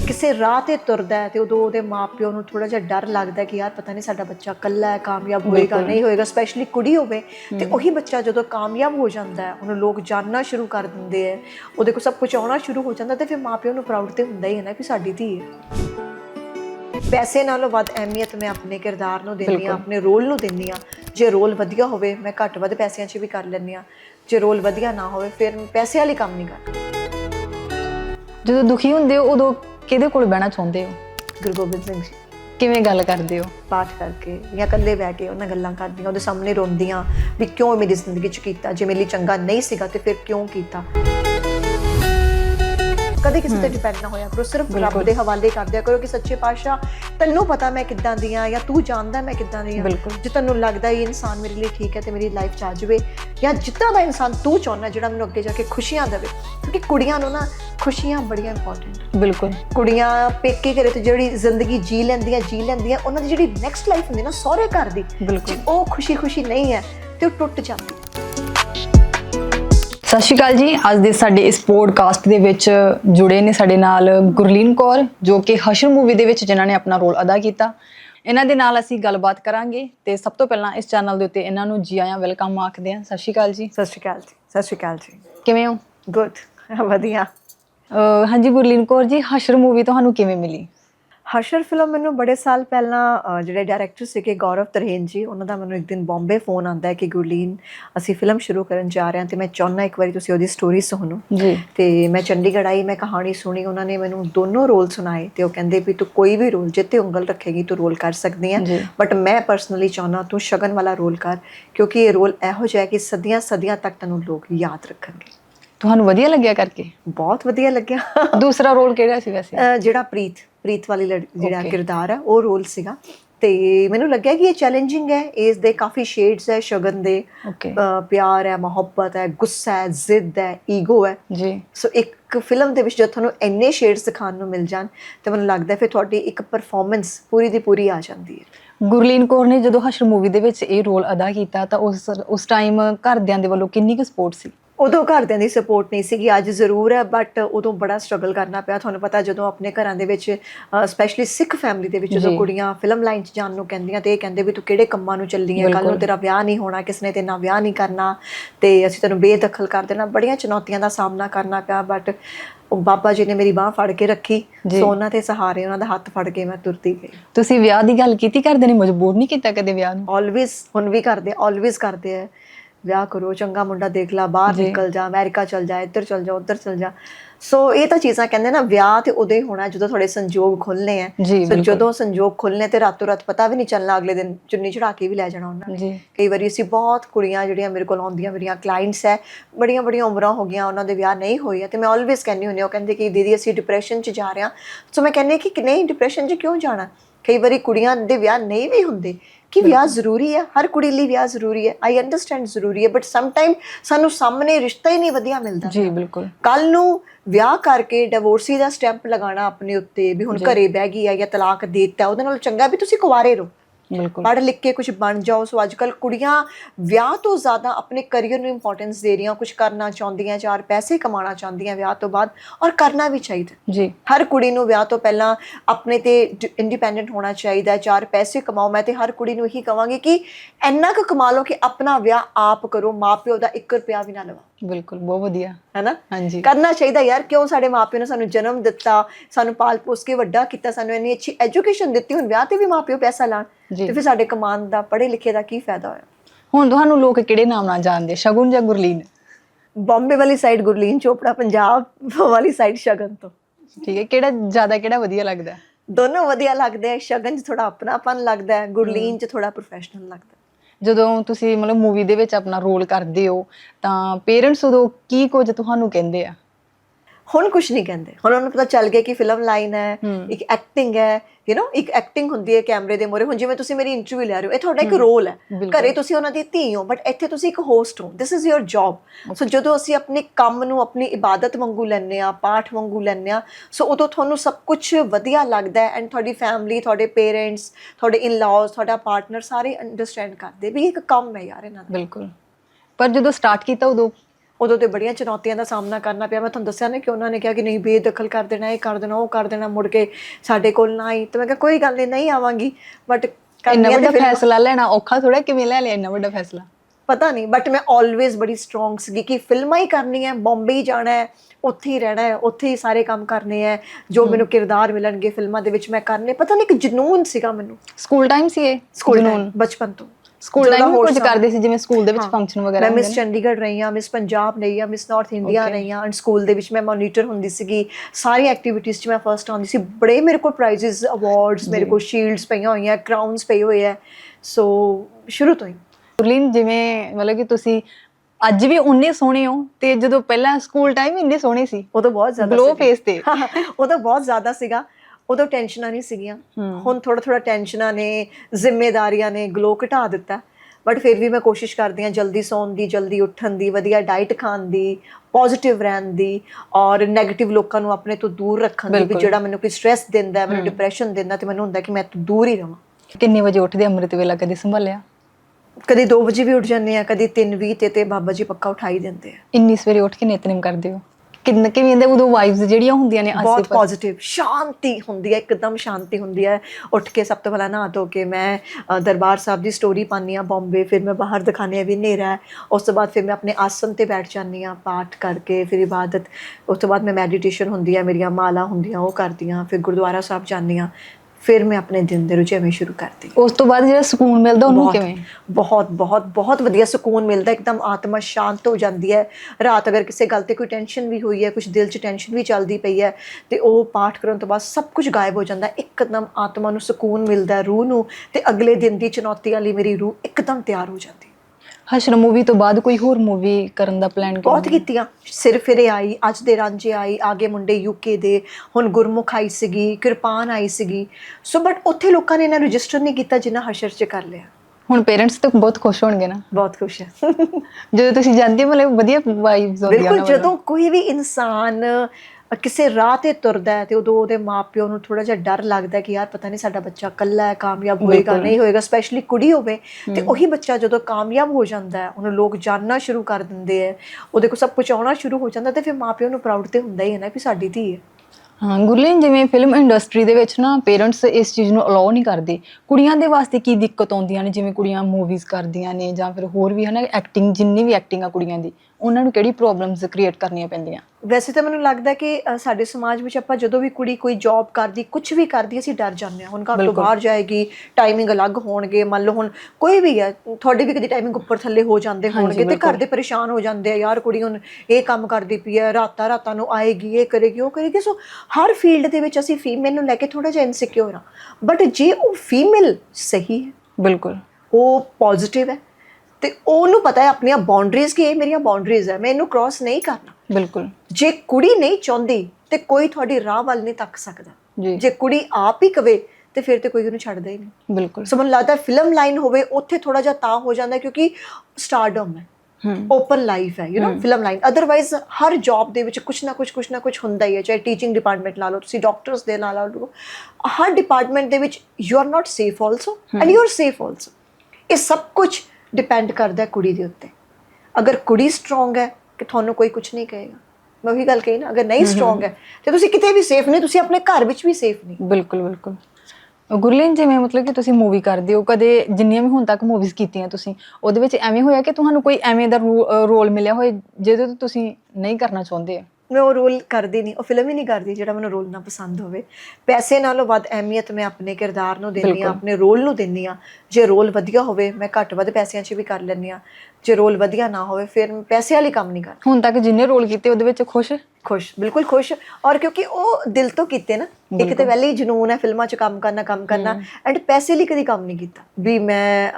ਕਿਸੇ ਰਾਹ ਤੇ ਤੁਰਦਾ ਹੈ ਤੇ ਉਦੋਂ ਉਹਦੇ ਮਾਪਿਓ ਨੂੰ ਥੋੜਾ ਜਿਹਾ ਡਰ ਲੱਗਦਾ ਹੈ ਕਿ ਯਾਰ ਪਤਾ ਨਹੀਂ ਸਾਡਾ ਬੱਚਾ ਕੱਲਾ ਹੈ ਕਾਮਯਾਬ ਹੋਏਗਾ। ਨਹੀਂ ਹੋਏਗਾ ਸਪੈਸ਼ਲੀ ਕੁੜੀ ਹੋਵੇ ਤੇ ਉਹੀ ਬੱਚਾ ਜਦੋਂ ਕਾਮਯਾਬ ਹੋ ਜਾਂਦਾ ਹੈ ਉਹਨੂੰ ਲੋਕ ਜਾਨਣਾ ਸ਼ੁਰੂ ਕਰ ਦਿੰਦੇ ਹੈ ਉਹਦੇ ਕੋਲ ਸਭ ਕੁਝ ਆਉਣਾ ਸ਼ੁਰੂ ਹੋ ਜਾਂਦਾ ਤੇ ਫਿਰ ਮਾਪਿਓ ਨੂੰ ਪ੍ਰਾਊਡ ਤੇ ਹੁੰਦਾ ਹੀ ਹੈ ਨਾ ਕਿ ਸਾਡੀ ਧੀ ਹੈ। ਪੈਸੇ ਨਾਲੋਂ ਵੱਧ ਅਹਿਮੀਅਤ ਮੈਂ ਆਪਣੇ ਕਿਰਦਾਰ ਨੂੰ ਦਿੰਦੀ ਆ ਬਿਲਕੁਲ। ਆਪਣੇ ਰੋਲ ਨੂੰ ਦਿੰਦੀ ਆ ਜੇ ਰੋਲ ਵਧੀਆ ਹੋਵੇ ਮੈਂ ਘੱਟ ਵੱਧ ਪੈਸਿਆਂ 'ਚ ਵੀ ਕਰ ਲੈਂਦੀ ਆ ਜੇ ਰੋਲ ਵਧੀਆ ਨਾ ਹੋਵੇ ਫਿਰ ਪੈਸੇ ਵਾਲੀ ਕੰਮ ਨਹੀਂ ਕਰਦੀ। ਜਦੋਂ ਦੁਖੀ ਹੁੰਦੇ ਹੋ ਉਦੋਂ ਕਿਹਦੇ ਕੋਲ ਬਹਿਣਾ ਚਾਹੁੰਦੇ ਹੋ? ਗੁਰੂ ਗੋਬਿੰਦ ਸਿੰਘ ਜੀ। ਕਿਵੇਂ ਗੱਲ ਕਰਦੇ ਹੋ? ਪਾਠ ਕਰਕੇ ਜਾਂ ਇਕੱਲੇ ਬਹਿ ਕੇ ਉਹਨਾਂ ਗੱਲਾਂ ਕਰਦੀਆਂ ਉਹਦੇ ਸਾਹਮਣੇ ਰੋਂਦੀਆਂ ਵੀ ਕਿਉਂ ਮੇਰੀ ਜ਼ਿੰਦਗੀ 'ਚ ਕੀਤਾ? ਜੇ ਮੇਰੇ ਲਈ ਚੰਗਾ ਨਹੀਂ ਸੀਗਾ ਤੇ ਫਿਰ ਕਿਉਂ ਕੀਤਾ? ਕਦੇ ਕਿਸੇ ਤੇ ਡਿਪੈਂਡ ਨਾ ਹੋਇਆ ਕਰੋ ਸਿਰਫ ਰੱਬ। ਦੇ ਹਵਾਲੇ ਕਰ ਦਿਆ ਕਰੋ ਕਿ ਸੱਚੇ ਪਾਤਸ਼ਾਹ ਤੈਨੂੰ ਪਤਾ ਮੈਂ ਕਿੱਦਾਂ ਦੀ ਆ ਜਾਂ ਤੂੰ ਜਾਣਦਾ ਮੈਂ ਕਿੱਦਾਂ ਦੀ ਆ। ਜੇ ਤੈਨੂੰ ਲੱਗਦਾ ਇਹ ਇਨਸਾਨ ਮੇਰੇ ਲਈ ਠੀਕ ਹੈ ਤੇ ਮੇਰੀ ਲਾਈਫ 'ਚ ਆ ਜਾਵੇ ਜਾਂ ਜਿੱਦਾਂ ਦਾ ਇਨਸਾਨ ਤੂੰ ਚਾਹੁੰਦਾ ਜਿਹੜਾ ਮੈਨੂੰ ਅੱਗੇ ਜਾ ਕੇ ਖੁਸ਼ੀਆਂ ਦੇਵੇ ਕਿਉਂਕਿ ਕੁੜੀਆਂ ਨੂੰ ਨਾ ਖੁਸ਼ੀਆਂ ਬੜੀਆਂ ਇੰਪੋਰਟੈਂਟ ਬਿਲਕੁਲ ਕੁੜੀਆਂ ਪੇਕੇ ਘਰੇ ਤੇ ਜਿਹੜੀ ਜ਼ਿੰਦਗੀ ਜੀ ਲੈਂਦੀਆਂ ਜੀ ਲੈਂਦੀਆਂ ਉਹਨਾਂ ਦੀ ਜਿਹੜੀ ਨੈਕਸਟ ਲਾਈਫ ਹੁੰਦੀ ਨਾ ਸਹੁਰੇ ਘਰ ਦੀ ਉਹ ਖੁਸ਼ੀ-ਖੁਸ਼ੀ ਨਹੀਂ ਹੈ ਤੇ ਉਹ ਟੁੱਟ ਜਾਂਦੀ। ਸਤਿ ਸ਼੍ਰੀ ਅਕਾਲ ਜੀ। ਅੱਜ ਦੇ ਸਾਡੇ ਇਸ ਪੋਡਕਾਸਟ ਦੇ ਵਿੱਚ ਜੁੜੇ ਨੇ ਸਾਡੇ ਨਾਲ ਗੁਰਲੀਨ ਕੌਰ ਜੋ ਕਿ ਹਸ਼ਰ ਮੂਵੀ ਦੇ ਵਿੱਚ ਜਿਨ੍ਹਾਂ ਨੇ ਆਪਣਾ ਰੋਲ ਅਦਾ ਕੀਤਾ। ਇਹਨਾਂ ਦੇ ਨਾਲ ਅਸੀਂ ਗੱਲਬਾਤ ਕਰਾਂਗੇ ਤੇ ਸਭ ਤੋਂ ਪਹਿਲਾਂ ਇਸ ਚੈਨਲ ਦੇ ਉੱਤੇ ਇਹਨਾਂ ਨੂੰ ਜੀ ਆਇਆਂ ਵੈਲਕਮ ਆਖਦੇ ਹਾਂ। ਸਤਿ ਸ਼੍ਰੀ ਅਕਾਲ ਜੀ। ਸਤਿ ਸ਼੍ਰੀ ਅਕਾਲ ਜੀ। ਸਤਿ ਸ਼੍ਰੀ ਅਕਾਲ ਜੀ। ਕਿਵੇਂ ਹੋ? ਗੁੱਡ ਵਧੀਆ। ਹਾਂਜੀ ਗੁਰਲੀਨ ਕੌਰ ਜੀ ਹਸ਼ਰ ਮੂਵੀ ਤੁਹਾਨੂੰ ਕਿਵੇਂ ਮਿਲੀ? ਹਸ਼ਰ ਫਿਲਮ ਮੈਨੂੰ ਬੜੇ ਸਾਲ ਪਹਿਲਾਂ ਜਿਹੜੇ ਡਾਇਰੈਕਟਰ ਸੀਗੇ ਗੌਰਵ ਤਰਹੇਨ ਜੀ ਉਹਨਾਂ ਦਾ ਮੈਨੂੰ ਇੱਕ ਦਿਨ ਬੰਬੇ ਫੋਨ ਆਂਦਾ ਹੈ ਕਿ ਗੁਰਲੀਨ ਅਸੀਂ ਫਿਲਮ ਸ਼ੁਰੂ ਕਰਨ ਜਾ ਰਹੇ ਹਾਂ ਤੇ ਮੈਂ ਚਾਹੁੰਦਾ ਇੱਕ ਵਾਰੀ ਤੁਸੀਂ ਉਹਦੀ ਸਟੋਰੀ ਸੁਣੋ। ਜੀ। ਤੇ ਮੈਂ ਚੰਡੀਗੜ੍ਹ ਆਈ ਮੈਂ ਕਹਾਣੀ ਸੁਣੀ ਉਹਨਾਂ ਨੇ ਮੈਨੂੰ ਦੋਨੋਂ ਰੋਲ ਸੁਣਾਏ ਤੇ ਉਹ ਕਹਿੰਦੇ ਵੀ ਤੂੰ ਕੋਈ ਵੀ ਰੋਲ ਜਿੱਤੇ ਉਂਗਲ ਰੱਖੇਗੀ ਤੂੰ ਰੋਲ ਕਰ ਸਕਦੀ ਹੈ। ਬਟ ਮੈਂ ਪਰਸਨਲੀ ਚਾਹੁੰਦਾ ਤੂੰ ਸ਼ਗਨ ਵਾਲਾ ਰੋਲ ਕਰ ਕਿਉਂਕਿ ਇਹ ਰੋਲ ਇਹੋ ਜਿਹਾ ਹੈ ਕਿ ਸਦੀਆਂ ਸਦੀਆਂ ਤੱਕ ਤੈਨੂੰ ਲੋਕ ਯਾਦ ਰੱਖਣਗੇ। ਤੁਹਾਨੂੰ ਵਧੀਆ ਲੱਗਿਆ ਕਰਕੇ? ਬਹੁਤ ਵਧੀਆ ਲੱਗਿਆ। ਦੂਸਰਾ ਰੋਲ ਕਿਹੜਾ ਸੀ ਵੈਸੇ? ਅਹ ਜਿਹੜਾ ਪ੍ਰੀਤ ਪ੍ਰੀਤ ਵਾਲੀ ਲੜ- ਜਿਹੜਾ Okay. ਕਿਰਦਾਰ ਹੈ ਉਹ ਰੋਲ ਸੀਗਾ। ਤੇ ਮੈਨੂੰ ਲੱਗਿਆ ਕਿ ਇਹ ਚੈਲੰਜਿੰਗ ਹੈ ਇਸ ਦੇ ਕਾਫੀ ਸ਼ੇਡਸ ਹੈ ਸ਼ਗਨ ਦੇ। ਓਕੇ ਅਹ ਪਿਆਰ ਹੈ ਮੁਹੱਬਤ ਹੈ ਗੁੱਸਾ ਹੈ ਜ਼ਿੱਦ ਹੈ ਈਗੋ ਹੈ। ਜੀ। ਸੋ ਇੱਕ ਫਿਲਮ ਦੇ ਵਿੱਚ ਜਦ ਤੁਹਾਨੂੰ ਇੰਨੇ ਸ਼ੇਡਸ ਦਿਖਾਉਣ ਨੂੰ ਮਿਲ ਜਾਣ ਤੇ ਮੈਨੂੰ ਲੱਗਦਾ ਫਿਰ ਤੁਹਾਡੀ ਇੱਕ ਪਰਫਾਰਮੈਂਸ ਪੂਰੀ ਦੀ ਪੂਰੀ ਆ ਜਾਂਦੀ ਹੈ। ਗੁਰਲੀਨ ਕੌਰ ਨੇ ਜਦੋਂ ਹਸ਼ਰ ਮੂਵੀ ਦੇ ਵਿੱਚ ਇਹ ਰੋਲ ਅਦਾ ਕੀਤਾ ਤਾਂ ਉਸ ਉਸ ਟਾਈਮ ਘਰਦਿਆਂ ਦੇ ਵੱਲੋਂ ਕਿੰਨੀ ਕੁ ਸਪੋਰਟ ਸੀ? ਉਦੋਂ ਘਰਦਿਆਂ ਦੀ ਸਪੋਰਟ ਨਹੀਂ ਸੀਗੀ ਅੱਜ ਜ਼ਰੂਰ ਹੈ ਬਟ ਉਦੋਂ ਬੜਾ ਸਟਰਗਲ ਕਰਨਾ ਪਿਆ ਤੁਹਾਨੂੰ ਪਤਾ ਜਦੋਂ ਆਪਣੇ ਘਰਾਂ ਦੇ ਵਿੱਚ ਸਪੈਸ਼ਲੀ ਸਿੱਖ ਫੈਮਿਲੀ ਦੇ ਵਿੱਚ ਜਦੋਂ ਜੀ। ਕੁੜੀਆਂ ਫਿਲਮ ਲਾਈਨ 'ਚ ਜਾਣ ਨੂੰ ਕਹਿੰਦੀਆਂ ਤੇ ਇਹ ਕਹਿੰਦੇ ਵੀ ਤੂੰ ਕਿਹੜੇ ਕੰਮਾਂ ਨੂੰ ਚੱਲੀ ਹੈ ਕੱਲ ਨੂੰ। ਤੇਰਾ ਵਿਆਹ ਨਹੀਂ ਹੋਣਾ ਕਿਸ ਨੇ ਤੇਰੇ ਨਾਲ ਵਿਆਹ ਨਹੀਂ ਕਰਨਾ ਤੇ ਅਸੀਂ ਤੈਨੂੰ ਬੇਦਖਲ ਕਰ ਦੇਣਾ ਬੜੀਆਂ ਚੁਣੌਤੀਆਂ ਦਾ ਸਾਹਮਣਾ ਕਰਨਾ ਪਿਆ ਬਟ ਉਹ ਬਾਬਾ ਜੀ ਨੇ ਮੇਰੀ ਬਾਹ ਫੜ ਕੇ ਰੱਖੀ। ਸੋ ਉਹਨਾਂ ਦੇ ਸਹਾਰੇ ਉਹਨਾਂ ਦਾ ਹੱਥ ਫੜ ਕੇ ਮੈਂ ਤੁਰਦੀ ਗਈ ਤੁਸੀਂ ਵਿਆਹ ਦੀ ਗੱਲ ਕੀਤੀ ਘਰਦਿਆਂ ਨੇ ਮਜਬੂਰ ਨਹੀਂ ਕੀਤਾ ਕਦੇ ਵਿਆਹ ਨੂੰ ਆਲਵੇਸ ਹੁਣ ਵੀ ਕਰਦੇ ਆਲਵੇਸ ਕਰਦੇ ਆ ਵਿਆਹ ਕਰੋ ਚੰਗਾ ਮੁੰਡਾ ਦੇਖ ਲਾ ਬਾਹਰ। ਨਿਕਲ ਜਾ ਅਮਰੀਕਾ ਚਲ ਜਾ ਇੱਧਰ ਚਲ ਜਾ ਉੱਧਰ ਚਲ ਜਾ। ਸੋ ਇਹ ਤਾਂ ਚੀਜ਼ਾਂ ਕਹਿੰਦੇ ਨਾ ਵਿਆਹ ਤੇ ਉਦੋਂ ਹੀ ਹੋਣਾ ਜਦੋਂ ਤੁਹਾਡੇ ਸੰਜੋਗ ਖੁੱਲਨੇ ਆ। ਸੋ। ਜਦੋਂ ਸੰਜੋਗ ਖੁੱਲਨੇ ਤੇ ਰਾਤੋਂ ਰਾਤ ਪਤਾ ਵੀ ਨਹੀਂ ਚੱਲਣਾ ਅਗਲੇ ਦਿਨ ਚੁੰਨੀ ਚੜਾ ਕੇ ਵੀ ਲੈ ਜਾਣਾ ਉਹਨਾਂ ਨੇ। ਕਈ ਵਾਰੀ ਅਸੀਂ ਬਹੁਤ ਕੁੜੀਆਂ ਜਿਹੜੀਆਂ ਮੇਰੇ ਕੋਲ ਆਉਂਦੀਆਂ ਮੇਰੀਆਂ ਕਲਾਇੰਟਸ ਹੈ ਬੜੀਆਂ ਬੜੀਆਂ ਉਮਰਾਂ ਹੋ ਗਈਆਂ ਉਹਨਾਂ ਦੇ ਵਿਆਹ ਨਹੀਂ ਹੋਏ ਆ ਤੇ ਮੈਂ ਆਲਵੇਸ ਕਹਿੰਦੀ ਹੁੰਦੀ ਹਾਂ ਉਹ ਕਹਿੰਦੇ ਕਿ ਦੀਦੀ ਅਸੀਂ ਡਿਪਰੈਸ਼ਨ 'ਚ ਜਾ ਰਹੇ ਹਾਂ। ਸੋ ਮੈਂ ਕਹਿੰਦੀ ਕਿ ਨਹੀਂ ਡਿਪਰੈਸ਼ਨ 'ਚ ਕਿਉਂ ਜਾਣਾ? ਕਈ ਵਾਰੀ ਕੁੜੀਆਂ ਦੇ ਵਿਆਹ ਨਹੀਂ ਵੀ ਹੁੰਦੇ ਕਿ ਵਿਆਹ ਜ਼ਰੂਰੀ ਹੈ ਹਰ ਕੁੜੀ ਲਈ ਵਿਆਹ ਜ਼ਰੂਰੀ ਹੈ ਆਈ ਅੰਡਰਸਟੈਂਡ ਜ਼ਰੂਰੀ ਹੈ ਬਟ ਸਮ ਟਾਈਮ ਸਾਨੂੰ ਸਾਹਮਣੇ ਰਿਸ਼ਤਾ ਹੀ ਨਹੀਂ ਵਧੀਆ ਮਿਲਦਾ। ਜੀ ਬਿਲਕੁਲ। ਕੱਲ ਨੂੰ ਵਿਆਹ ਕਰਕੇ ਡਿਵੋਰਸੀ ਦਾ ਸਟੈਂਪ ਲਗਾਉਣਾ ਆਪਣੇ ਉੱਤੇ ਵੀ ਹੁਣ ਘਰੇ ਬਹਿ ਗਈ ਹੈ ਜਾਂ ਤਲਾਕ ਦੇ ਦਿੱਤਾ ਉਹਦੇ ਨਾਲ ਚੰਗਾ ਵੀ ਤੁਸੀਂ ਕੁਵਾਰੇ ਰਹੋ। ਪੜ੍ਹ ਲਿਖ ਕੇ ਕੁਝ ਬਣ ਜਾਓ। ਸੋ ਅੱਜ ਕੱਲ ਕੁੜੀਆਂ ਵਿਆਹ ਤੋਂ ਜ਼ਿਆਦਾ ਆਪਣੇ ਕੈਰੀਅਰ ਨੂੰ ਇੰਪੋਰਟੈਂਸ ਦੇ ਰਹੀਆਂ ਕੁਝ ਕਰਨਾ ਚਾਹੁੰਦੀਆਂ ਚਾਰ ਪੈਸੇ ਕਮਾਉਣਾ ਚਾਹੁੰਦੀਆਂ ਵਿਆਹ ਤੋਂ ਬਾਅਦ ਔਰ ਕਰਨਾ ਵੀ ਚਾਹੀਦਾ। ਜੀ। ਹਰ ਕੁੜੀ ਨੂੰ ਵਿਆਹ ਤੋਂ ਪਹਿਲਾਂ ਆਪਣੇ ਤੇ ਇੰਡੀਪੈਂਡੈਂਟ ਹੋਣਾ ਚਾਹੀਦਾ ਚਾਰ ਪੈਸੇ ਕਮਾਓ। ਮੈਂ ਤੇ ਹਰ ਕੁੜੀ ਨੂੰ ਇਹੀ ਕਵਾਂਗੀ ਕਿ ਇੰਨਾ ਕੁ ਕਮਾ ਲਓ ਕਿ ਆਪਣਾ ਵਿਆਹ ਆਪ ਕਰੋ ਮਾਪਿਓ ਦਾ 1 ਰੁਪਿਆ ਵੀ ਨਾ ਲਵਾ। ਬਿਲਕੁਲ ਬਹੁਤ ਵਧੀਆ। ਹੈਨਾ? ਹਾਂਜੀ। ਕਰਨਾ ਚਾਹੀਦਾ ਯਾਰ ਕਿਉਂ ਸਾਡੇ ਮਾਪਿਓ ਨੇ ਸਾਨੂੰ ਜਨਮ ਦਿੱਤਾ ਸਾਨੂੰ ਪਾਲ ਪੋਸ ਕੇ ਵੱਡਾ ਕੀਤਾ ਸਾਨੂੰ ਇੰਨੀ ਅੱਛੀ ਐਜੂਕੇਸ਼ਨ ਦਿੱਤੀ ਹੁਣ ਵਿਆਹ ਤੇ ਵੀ ਮਾਪਿਓ ਪੈਸਾ ਲਾਣ। ਤੇ ਫਿਰ ਸਾਡੇ ਕਮਾਨ ਦਾ ਪੜ੍ਹੇ ਲਿਖੇ ਦਾ ਕੀ ਫਾਇਦਾ ਹੋਇਆ? ਹੁਣ ਤੁਹਾਨੂੰ ਲੋਕ ਕਿਹੜੇ ਨਾਮ ਨਾਲ ਜਾਣਦੇ? ਸ਼ਗੁਨ ਜਾਂ ਗੁਰਲੀਨ? ਬੰਬੇ ਵਾਲੀ ਸਾਈਡ ਗੁਰਲੀਨ ਚੋਪੜਾ ਪੰਜਾਬ ਵਾਲੀ ਸਾਈਡ ਸ਼ਗਨ ਤੋਂ। ਠੀਕ ਹੈ ਕਿਹੜਾ ਜ਼ਿਆਦਾ ਕਿਹੜਾ ਵਧੀਆ ਲੱਗਦਾ? ਦੋਨੋਂ ਵਧੀਆ ਲੱਗਦੇ ਆ ਸ਼ਗਨ 'ਚ ਥੋੜਾ ਆਪਣਾਪਨ ਲੱਗਦਾ ਹੈ ਗੁਰਲੀਨ 'ਚ ਥੋੜਾ ਪ੍ਰੋਫੈਸ਼ਨਲ ਲੱਗਦਾ ਹੈ। ਜਦੋਂ ਤੁਸੀਂ ਮਤਲਬ ਮੂਵੀ ਦੇ ਵਿੱਚ ਆਪਣਾ ਰੋਲ ਕਰਦੇ ਹੋ ਤਾਂ ਪੇਰੈਂਟਸ ਉਦੋਂ ਕੀ ਕੁਝ ਤੁਹਾਨੂੰ ਕਹਿੰਦੇ ਆ ਹੁਣ ਕੁਝ ਨਹੀਂ ਕਹਿੰਦੇ ਹੁਣ ਉਹਨੂੰ ਪਤਾ ਚੱਲ ਗਿਆ ਕਿ ਫਿਲਮ ਲਾਈਨ ਹੈ। ਇੱਕ ਐਕਟਿੰਗ ਹੈ ਯੂ نو ਇੱਕ ਐਕਟਿੰਗ ਹੁੰਦੀ ਹੈ ਕੈਮਰੇ ਦੇ ਮੋਰੇ। ਹੁਣ ਜਿਵੇਂ ਤੁਸੀਂ ਮੇਰੀ ਇੰਟਰਵਿਊ ਲੈ ਰਹੇ ਹੋ ਇਹ ਤੁਹਾਡਾ ਇੱਕ ਰੋਲ ਹੈ। ਘਰੇ ਤੁਸੀਂ ਉਹਨਾਂ ਦੀ ਧੀ ਹੋ ਬਟ ਇੱਥੇ ਤੁਸੀਂ ਇੱਕ ਹੋਸਟ ਹੋ। This is your job so ਜਦੋਂ ਅਸੀਂ ਆਪਣੇ ਕੰਮ ਨੂੰ ਆਪਣੀ ਇਬਾਦਤ ਵਾਂਗੂ ਲੈਂਦੇ ਆ ਪਾਠ ਵਾਂਗੂ ਲੈਂਦੇ ਆ ਸੋ ਉਦੋਂ ਤੁਹਾਨੂੰ ਸਭ ਕੁਝ ਵਧੀਆ ਲੱਗਦਾ ਐਂਡ ਤੁਹਾਡੀ ਫੈਮਿਲੀ ਤੁਹਾਡੇ ਪੇਰੈਂਟਸ ਤੁਹਾਡੇ ਇਨ-ਲॉज ਤੁਹਾਡਾ ਪਾਰਟਨਰ ਸਾਰੇ ਅੰਡਰਸਟੈਂਡ ਕਰਦੇ ਵੀ ਇੱਕ ਕੰਮ ਹੈ ਯਾਰ ਇਹਨਾਂ ਦਾ। ਬਿਲਕੁਲ। ਪਰ ਜਦੋਂ ਸਟਾਰਟ ਕੀਤਾ ਉਦੋਂ ਉਦੋਂ ਤੇ ਬੜੀਆਂ ਚੁਣੌਤੀਆਂ ਦਾ ਸਾਹਮਣਾ ਕਰਨਾ ਪਿਆ। ਮੈਂ ਤੁਹਾਨੂੰ ਦੱਸਿਆ ਨਾ ਕਿ ਉਹਨਾਂ ਨੇ ਕਿਹਾ ਕਿ ਨਹੀਂ ਬੇਦਖਲ ਕਰ ਦੇਣਾ ਇਹ ਕਰ ਦੇਣਾ ਉਹ ਕਰ ਦੇਣਾ ਮੁੜ ਕੇ ਸਾਡੇ ਕੋਲ ਨਾ ਆਈ। ਤੇ ਮੈਂ ਕਿਹਾ ਕੋਈ ਗੱਲ ਨਹੀਂ ਨਹੀਂ ਆਵਾਂਗੀ। ਬਟ ਇੰਨਾ ਵੱਡਾ ਫੈਸਲਾ ਲੈਣਾ ਔਖਾ ਥੋੜਾ ਕਿਵੇਂ ਲੈ ਲਿਆ ਇੰਨਾ ਵੱਡਾ ਫੈਸਲਾ? ਪਤਾ ਨਹੀਂ ਬਟ ਮੈਂ ਆਲਵੇਜ਼ ਬੜੀ ਸਟਰੋਂਗ ਸੀਗੀ ਕਿ ਫਿਲਮਾਂ ਹੀ ਕਰਨੀ ਹੈ ਬੰਬਈ ਹੀ ਜਾਣਾ ਹੈ ਉੱਥੇ ਹੀ ਰਹਿਣਾ ਹੈ ਉੱਥੇ ਹੀ ਸਾਰੇ ਕੰਮ ਕਰਨੇ ਹੈ ਜੋ ਮੈਨੂੰ ਕਿਰਦਾਰ ਮਿਲਣਗੇ ਫਿਲਮਾਂ ਦੇ ਵਿੱਚ ਮੈਂ ਕਰਨੇ। ਪਤਾ ਨਹੀਂ ਇੱਕ ਜਨੂਨ ਸੀਗਾ ਮੈਨੂੰ। ਸਕੂਲ ਟਾਈਮ ਸੀ ਇਹ ਸਕੂਲ ਜਨੂੰਨ? ਬਚਪਨ ਤੋਂ। ਸਕੂਲ ਟਾਈਮ ਹੋਰ ਕੁਝ ਕਰਦੇ ਸੀ ਜਿਵੇਂ ਸਕੂਲ ਦੇ ਵਿੱਚ। ਫੰਕਸ਼ਨ ਵਗੈਰਾ ਮੈਂ ਮਿਸ। ਚੰਡੀਗੜ੍ਹ ਰਹੀ ਹਾਂ ਮਿਸ ਪੰਜਾਬ ਰਹੀ ਹਾਂ ਮਿਸ ਨਾਰਥ ਇੰਡੀਆ. ਰਹੀ ਹਾਂ ਐਂਡ ਸਕੂਲ ਦੇ ਵਿੱਚ ਮੈਂ ਮੋਨੀਟਰ ਹੁੰਦੀ ਸੀਗੀ। ਸਾਰੀ ਐਕਟੀਵਿਟੀਜ਼ 'ਚ ਮੈਂ ਫਰਸਟ ਆਉਂਦੀ ਸੀ। ਬੜੇ ਮੇਰੇ ਕੋਲ ਪ੍ਰਾਈਜ਼ਸ ਅਵਾਰਡਸ ਮੇਰੇ ਕੋਲ ਸ਼ੀਲਡਸ ਪਈਆਂ ਹੋਈਆਂ ਕਰਾਊਨਸ ਪਏ ਹੋਏ ਆ। ਸੋ ਸ਼ੁਰੂ ਤੋਂ ਹੀ। ਗੁਰਲੀਨ ਜਿਵੇਂ ਮਤਲਬ ਕਿ ਤੁਸੀਂ ਅੱਜ ਵੀ ਉਨੇ ਸੋਹਣੇ ਹੋ ਤੇ ਜਦੋਂ ਪਹਿਲਾਂ ਸਕੂਲ ਟਾਈਮ ਇੰਨੇ ਸੋਹਣੇ ਸੀ। ਉਦੋਂ ਬਹੁਤ ਜ਼ਿਆਦਾ ਗਲੋ। ਫੇਸ ਤੇ। (laughs) ਉਦੋਂ ਬਹੁਤ ਜ਼ਿਆਦਾ ਸੀਗਾ। ਉਦੋਂ ਟੈਨਸ਼ਨਾਂ ਨਹੀਂ ਸੀਗੀਆਂ। ਹੁਣ ਥੋੜਾ ਥੋੜਾ ਟੈਨਸ਼ਨਾਂ ਨੇ ਜ਼ਿੰਮੇਵਾਰੀਆਂ ਨੇ ਗਲੋ ਘਟਾ ਦਿੱਤਾ। ਬਟ ਫਿਰ ਵੀ ਮੈਂ ਕੋਸ਼ਿਸ਼ ਕਰਦੀ ਹਾਂ ਜਲਦੀ ਸੌਣ ਦੀ ਜਲਦੀ ਉੱਠਣ ਦੀ ਵਧੀਆ ਡਾਈਟ ਖਾਣ ਦੀ ਪੋਜ਼ਿਟਿਵ ਰਹਿਣ ਦੀ ਔਰ 네ਗੇਟਿਵ ਲੋਕਾਂ ਨੂੰ ਆਪਣੇ ਤੋਂ ਦੂਰ ਰੱਖਣ ਦੀ। ਵੀ। ਜਿਹੜਾ ਮੈਨੂੰ ਕੋਈ ਸਟ੍ਰੈਸ ਦਿੰਦਾ ਮੈਨੂੰ ਡਿਪਰੈਸ਼ਨ ਦਿੰਦਾ ਤੇ ਮੈਨੂੰ ਹੁੰਦਾ ਕਿ ਮੈਂ ਤੋਂ ਦੂਰ ਹੀ ਰਵਾਂ। ਕਿੰਨੇ ਵਜੇ ਉੱਠਦੇ ਅੰਮ੍ਰਿਤ ਵੇਲਾ? ਕਦੇ ਸੰਭਾਲਿਆ? ਕਦੀ 2 ਵਜੇ ਵੀ ਉੱਠ ਜਾਂਦੇ ਆ ਕਦੀ 3:20 ਤੇ ਤੇ ਬਾਬਾ ਜੀ ਪੱਕਾ ਉਠਾਈ ਦਿੰਦੇ ਆ। ਇੰਨੀ ਸਵੇਰੇ ਉੱਠ ਕੇ ਨਿਤਨੇਮ ਕਰਦੇ ਹੋ? ਕਿੰਨ ਕਿਵੇਂ ਦੇ ਉਦੋਂ ਵਾਈਬਸ ਜਿਹੜੀਆਂ ਹੁੰਦੀਆਂ ਨੇ ਬਹੁਤ ਆਸੇ-ਪਾਸੇ? ਪੋਜ਼ਿਟਿਵ ਸ਼ਾਂਤੀ ਹੁੰਦੀ ਹੈ ਇੱਕਦਮ ਸ਼ਾਂਤੀ ਹੁੰਦੀ ਹੈ। ਉੱਠ ਕੇ ਸਭ ਤੋਂ ਪਹਿਲਾਂ ਨਹਾ ਧੋ ਕੇ ਮੈਂ ਅ, ਦਰਬਾਰ ਸਾਹਿਬ ਦੀ ਸਟੋਰੀ ਪਾਉਂਦੀ ਹਾਂ ਬੰਬੇ ਫਿਰ ਮੈਂ ਬਾਹਰ ਦਿਖਾਉਂਦੀ ਹਾਂ ਵੀ ਹਨੇਰਾ ਹੈ। ਉਸ ਤੋਂ ਬਾਅਦ ਫਿਰ ਮੈਂ ਆਪਣੇ ਆਸਨ ਤੇ ਬੈਠ ਜਾਂਦੀ ਹਾਂ ਪਾਠ ਕਰਕੇ ਫਿਰ ਇਬਾਦਤ ਉਸ ਤੋਂ ਬਾਅਦ ਮੈਂ ਮੈਡੀਟੇਸ਼ਨ ਹੁੰਦੀ ਹੈ ਮੇਰੀਆਂ ਮਾਲਾ ਹੁੰਦੀਆਂ ਉਹ ਕਰਦੀ ਹਾਂ ਫਿਰ ਗੁਰਦੁਆਰਾ ਸਾਹਿਬ ਜਾਂਦੀ ਹਾਂ। ਫਿਰ ਮੈਂ ਆਪਣੇ ਦਿਨ ਦੇ ਰੁਝੇਵੇਂ ਸ਼ੁਰੂ ਕਰਦੀ ਉਸ ਤੋਂ ਬਾਅਦ ਜਿਹੜਾ ਸਕੂਨ ਮਿਲਦਾ ਉਹਨੂੰ ਕਿਵੇਂ? ਬਹੁਤ ਬਹੁਤ ਬਹੁਤ ਵਧੀਆ ਸਕੂਨ ਮਿਲਦਾ ਇੱਕਦਮ ਆਤਮਾ ਸ਼ਾਂਤ ਹੋ ਜਾਂਦੀ ਹੈ। ਰਾਤ ਅਗਰ ਕਿਸੇ ਗੱਲ ਤੇ ਕੋਈ ਟੈਨਸ਼ਨ ਵੀ ਹੋਈ ਹੈ ਕੁਝ ਦਿਲ 'ਚ ਟੈਨਸ਼ਨ ਵੀ ਚੱਲਦੀ ਪਈ ਹੈ ਤੇ ਉਹ ਪਾਠ ਕਰਨ ਤੋਂ ਬਾਅਦ ਸਭ ਕੁਝ ਗਾਇਬ ਹੋ ਜਾਂਦਾ। ਇੱਕਦਮ ਆਤਮਾ ਨੂੰ ਸਕੂਨ ਮਿਲਦਾ ਰੂਹ ਨੂੰ ਤੇ ਅਗਲੇ ਦਿਨ ਦੀ ਚੁਣੌਤੀਆਂ ਲਈ ਮੇਰੀ ਰੂਹ ਇੱਕਦਮ ਤਿਆਰ ਹੋ ਜਾਂਦੀ ਹੈ। ਹਸ਼ਰ ਮੂਵੀ ਤੋਂ ਬਾਅਦ ਕੋਈ ਹੋਰ ਮੂਵੀ ਕਰਨ ਦਾ ਪਲਾਨ ਬਹੁਤ ਕੀਤੀਆਂ। ਸਿਰ ਫਿਰੇ ਆਈ ਅੱਜ ਦੇ ਰਾਂਝੇ ਆਈ ਆਗੇ ਮੁੰਡੇ ਯੂਕੇ ਦੇ ਹੁਣ ਗੁਰਮੁਖ ਆਈ ਸੀਗੀ ਕਿਰਪਾਨ ਆਈ ਸੀਗੀ। ਸੋ ਬਟ ਉੱਥੇ ਲੋਕਾਂ ਨੇ ਇਹਨਾਂ ਰਜਿਸਟਰ ਨਹੀਂ ਕੀਤਾ ਜਿੰਨਾ ਹਸ਼ਰ 'ਚ ਕਰ ਲਿਆ। ਹੁਣ ਪੇਰੈਂਟਸ ਤਾਂ ਬਹੁਤ ਖੁਸ਼ ਹੋਣਗੇ ਨਾ। ਬਹੁਤ ਖੁਸ਼ ਹੈ ਜਦੋਂ ਤੁਸੀਂ ਜਾਂਦੇ ਹੋ ਮਤਲਬ ਵਧੀਆ ਵਾਈਬਸ ਹੁੰਦੀਆਂ ਬਿਲਕੁਲ ਜਦੋਂ ਕੋਈ ਵੀ ਇਨਸਾਨ ਅ, ਕਿਸੇ ਰਾਹ ਤੇ ਤੁਰਦਾ ਹੈ ਤੇ ਉਦੋਂ ਉਹਦੇ ਮਾਪਿਓ ਨੂੰ ਥੋੜਾ ਜਿਹਾ ਡਰ ਲੱਗਦਾ ਹੈ ਕਿ ਯਾਰ ਪਤਾ ਨਹੀਂ ਸਾਡਾ ਬੱਚਾ ਕੱਲਾ ਹੈ ਕਾਮਯਾਬ ਹੋਏਗਾ। ਨਹੀਂ ਹੋਏਗਾ ਸਪੈਸ਼ਲੀ ਕੁੜੀ ਹੋਵੇ ਤੇ ਉਹੀ ਬੱਚਾ ਜਦੋਂ ਕਾਮਯਾਬ ਹੋ ਜਾਂਦਾ ਹੈ ਉਹਨੂੰ ਲੋਕ ਜਾਨਣਾ ਸ਼ੁਰੂ ਕਰ ਦਿੰਦੇ ਆ ਉਹਦੇ ਕੋਲ ਸਭ ਕੁਝ ਆਉਣਾ ਸ਼ੁਰੂ ਹੋ ਜਾਂਦਾ ਤੇ ਫਿਰ ਮਾਪਿਓ ਨੂੰ ਪ੍ਰਾਊਡ ਤੇ ਹੁੰਦਾ ਹੀ ਹੈ ਨਾ ਵੀ ਸਾਡੀ ਧੀ ਹੈ। ਹਾਂ ਗੁਰਲੀਨ ਜਿਵੇਂ ਫਿਲਮ ਇੰਡਸਟਰੀ ਦੇ ਵਿੱਚ ਨਾ ਪੇਰੈਂਟਸ ਇਸ ਚੀਜ਼ ਨੂੰ ਅਲਾਉ ਨਹੀਂ ਕਰਦੇ। ਕੁੜੀਆਂ ਦੇ ਵਾਸਤੇ ਕੀ ਦਿੱਕਤ ਆਉਂਦੀਆਂ ਨੇ? ਜਿਵੇਂ ਕੁੜੀਆਂ ਮੂਵੀਜ਼ ਕਰਦੀਆਂ ਨੇ ਜਾਂ ਫਿਰ ਹੋਰ ਵੀ ਹਨਾ ਐਕਟਿੰਗ ਜਿੰਨੀ ਵੀ ਐਕਟਿੰਗ ਆ ਕੁੜੀਆਂ ਦੀ ਉਹਨਾਂ ਨੂੰ ਕਿਹੜੀ ਪ੍ਰੋਬਲਮਸ ਕ੍ਰੀਏਟ ਕਰਨੀਆਂ ਪੈਂਦੀਆਂ? ਵੈਸੇ ਤਾਂ ਮੈਨੂੰ ਲੱਗਦਾ ਕਿ ਅ, ਸਾਡੇ ਸਮਾਜ ਵਿੱਚ ਆਪਾਂ ਜਦੋਂ ਵੀ ਕੁੜੀ ਕੋਈ ਜੌਬ ਕਰਦੀ ਕੁਝ ਵੀ ਕਰਦੀ ਅਸੀਂ ਡਰ ਜਾਂਦੇ ਹਾਂ। ਹੁਣ ਘਰ ਤੋਂ ਬਿਲਕੁਲ। ਬਾਹਰ ਜਾਏਗੀ ਟਾਈਮਿੰਗ ਅਲੱਗ ਹੋਣਗੇ। ਮੰਨ ਲਓ ਹੁਣ ਕੋਈ ਵੀ ਹੈ ਤੁਹਾਡੇ ਵੀ ਕਦੀ ਟਾਈਮਿੰਗ ਉੱਪਰ ਥੱਲੇ ਹੋ ਜਾਂਦੇ ਹਾਂਜੀ, ਹੋਣਗੇ ਤੇ ਘਰ ਬਿਲਕੁਲ। ਦੇ ਪਰੇਸ਼ਾਨ ਹੋ ਜਾਂਦੇ ਆ ਯਾਰ ਕੁੜੀ ਹੁਣ ਇਹ ਕੰਮ ਕਰਦੀ ਪਈ ਹੈ ਰਾਤਾਂ ਰਾਤਾਂ ਨੂੰ ਆਏਗੀ ਇਹ ਕਰੇਗੀ ਉਹ ਕਰੇਗੀ। ਸੋ ਹਰ ਫੀਲਡ ਦੇ ਵਿੱਚ ਅਸੀਂ ਫੀਮੇਲ ਨੂੰ ਲੈ ਕੇ ਥੋੜਾ ਜਿਹਾ ਇਨਸਿਕਿਉਰ ਹਾਂ। ਬਟ ਜੇ ਉਹ ਫੀਮੇਲ ਸਹੀ ਹੈ ਬਿਲਕੁਲ। ਉਹ ਪੋਜ਼ਿਟਿਵ ਹੈ ਤੇ ਉਹਨੂੰ ਪਤਾ ਹੈ ਆਪਣੀਆਂ ਬਾਉਂਡਰੀਜ਼ ਕਿ ਇਹ ਮੇਰੀਆਂ ਬਾਉਂਡਰੀਜ਼ ਹੈ ਮੈਂ ਇਹਨੂੰ ਕ੍ਰਾਸ ਨਹੀਂ ਕਰਨਾ। ਬਿਲਕੁਲ। ਜੇ ਕੁੜੀ ਨਹੀਂ ਚਾਹੁੰਦੀ ਤੇ ਕੋਈ ਤੁਹਾਡੀ ਰਾਹ ਵੱਲ ਨਹੀਂ ਤੱਕ ਸਕਦਾ। ਜੀ। ਕੁੜੀ ਆਪ ਹੀ ਕਵੇ ਤੇ ਫਿਰ ਤੇ ਕੋਈ ਉਹਨੂੰ ਛੱਡਦਾ ਹੀ ਨਹੀਂ। ਬਿਲਕੁਲ। ਸੋ ਮੈਨੂੰ ਲੱਗਦਾ ਫਿਲਮ ਲਾਈਨ ਹੋਵੇ ਉੱਥੇ ਥੋੜਾ ਜਿਹਾ ਤਾਂ ਹੋ ਜਾਂਦਾ ਕਿਉਂਕਿ ਸਟਾਰਡਮ ਹੈ। ਹੂੰ। ਓਪਨ ਲਾਈਫ ਹੈ you know film line otherwise Har job ਦੇ ਵਿੱਚ ਕੁਛ ਨਾ ਕੁਛ ਕੁਛ ਨਾ ਕੁਛ ਹੁੰਦਾ ਹੀ ਹੈ ਚਾਹੇ ਟੀਚਿੰਗ ਡਿਪਾਰਟਮੈਂਟ ਲਾ ਲਓ ਤੁਸੀਂ ਡਾਕਟਰਸ ਦੇ ਨਾਲ ਲਾ ਲਓ ਹਰ ਡਿਪਾਰਟਮੈਂਟ ਦੇ ਵਿੱਚ you are not safe also and you are safe also ਇਹ ਸਭ ਕੁਝ ਡਿਪੈਂਡ ਕਰਦਾ ਕੁੜੀ ਦੇ ਉੱਤੇ। ਅਗਰ ਕੁੜੀ ਸਟਰੋਂਗ ਹੈ ਕਿ ਤੁਹਾਨੂੰ ਕੋਈ ਕੁਝ ਨਹੀਂ ਕਹੇਗਾ। ਮੈਂ ਉਹੀ ਗੱਲ ਕਹੀ ਨਾ ਅਗਰ ਨਹੀਂ ਸਟਰੋਂਗ ਹੈ ਤੇ ਤੁਸੀਂ ਕਿਤੇ ਵੀ ਸੇਫ ਨਹੀਂ ਤੁਸੀਂ ਆਪਣੇ ਘਰ ਵਿੱਚ ਵੀ ਸੇਫ ਨਹੀਂ। ਬਿਲਕੁਲ ਬਿਲਕੁਲ। ਗੁਰਲੀਨ ਜਿਵੇਂ ਮਤਲਬ ਕਿ ਤੁਸੀਂ ਮੂਵੀ ਕਰਦੇ ਹੋ ਕਦੇ ਜਿੰਨੀਆਂ ਵੀ ਹੁਣ ਤੱਕ ਮੂਵੀਜ਼ ਕੀਤੀਆਂ ਤੁਸੀਂ ਉਹਦੇ ਵਿੱਚ ਐਵੇਂ ਹੋਇਆ ਕਿ ਤੁਹਾਨੂੰ ਕੋਈ ਐਵੇਂ ਦਾ ਰੋਲ ਮਿਲਿਆ ਹੋਏ ਜਿਹਦੇ ਤੋਂ ਤੁਸੀਂ ਨਹੀਂ ਕਰਨਾ ਚਾਹੁੰਦੇ? ਮੈਂ ਉਹ ਰੋਲ ਕਰਦੀ ਨਹੀਂ ਉਹ ਫਿਲਮ ਹੀ ਨਹੀਂ ਕਰਦੀ ਜਿਹੜਾ ਮੈਨੂੰ ਰੋਲ ਨਾ ਪਸੰਦ ਹੋਵੇ। ਪੈਸੇ ਨਾਲੋਂ ਵੱਧ ਅਹਿਮੀਅਤ ਮੈਂ ਆਪਣੇ ਕਿਰਦਾਰ ਨੂੰ ਦਿੰਦੀ ਆ ਬਿਲਕੁਲ। ਆਪਣੇ ਰੋਲ ਨੂੰ ਦਿੰਦੀ ਆ ਜੇ ਰੋਲ ਵਧੀਆ ਹੋਵੇ ਮੈਂ ਘੱਟ ਵੱਧ ਪੈਸਿਆਂ 'ਚ ਵੀ ਕਰ ਲੈਂਦੀ ਆ ਜੇ ਰੋਲ ਵਧੀਆ ਨਾ ਹੋਵੇ ਫਿਰ ਮੈਂ ਪੈਸੇ ਵਾਲੀ ਕੰਮ ਨਹੀਂ ਕਰਦੀ। ਹੁਣ ਤੱਕ ਜਿੰਨੇ ਰੋਲ ਕੀਤੇ ਉਹਦੇ ਵਿੱਚ ਖੁਸ਼? ਖੁਸ਼ ਬਿਲਕੁਲ ਖੁਸ਼। ਔਰ ਕਿਉਂਕਿ ਉਹ ਦਿਲ ਤੋਂ ਕੀਤੇ ਨਾ ਇੱਕ ਤੇ ਪਹਿਲੇ ਹੀ ਜਨੂਨ ਹੈ ਫਿਲਮਾਂ 'ਚ ਕੰਮ ਕਰਨਾ ਕੰਮ ਕਰਨਾ ਐਂਡ ਪੈਸੇ ਲਈ ਕਦੀ ਕੰਮ ਨਹੀਂ ਕੀਤਾ। ਵੀ ਮੈਂ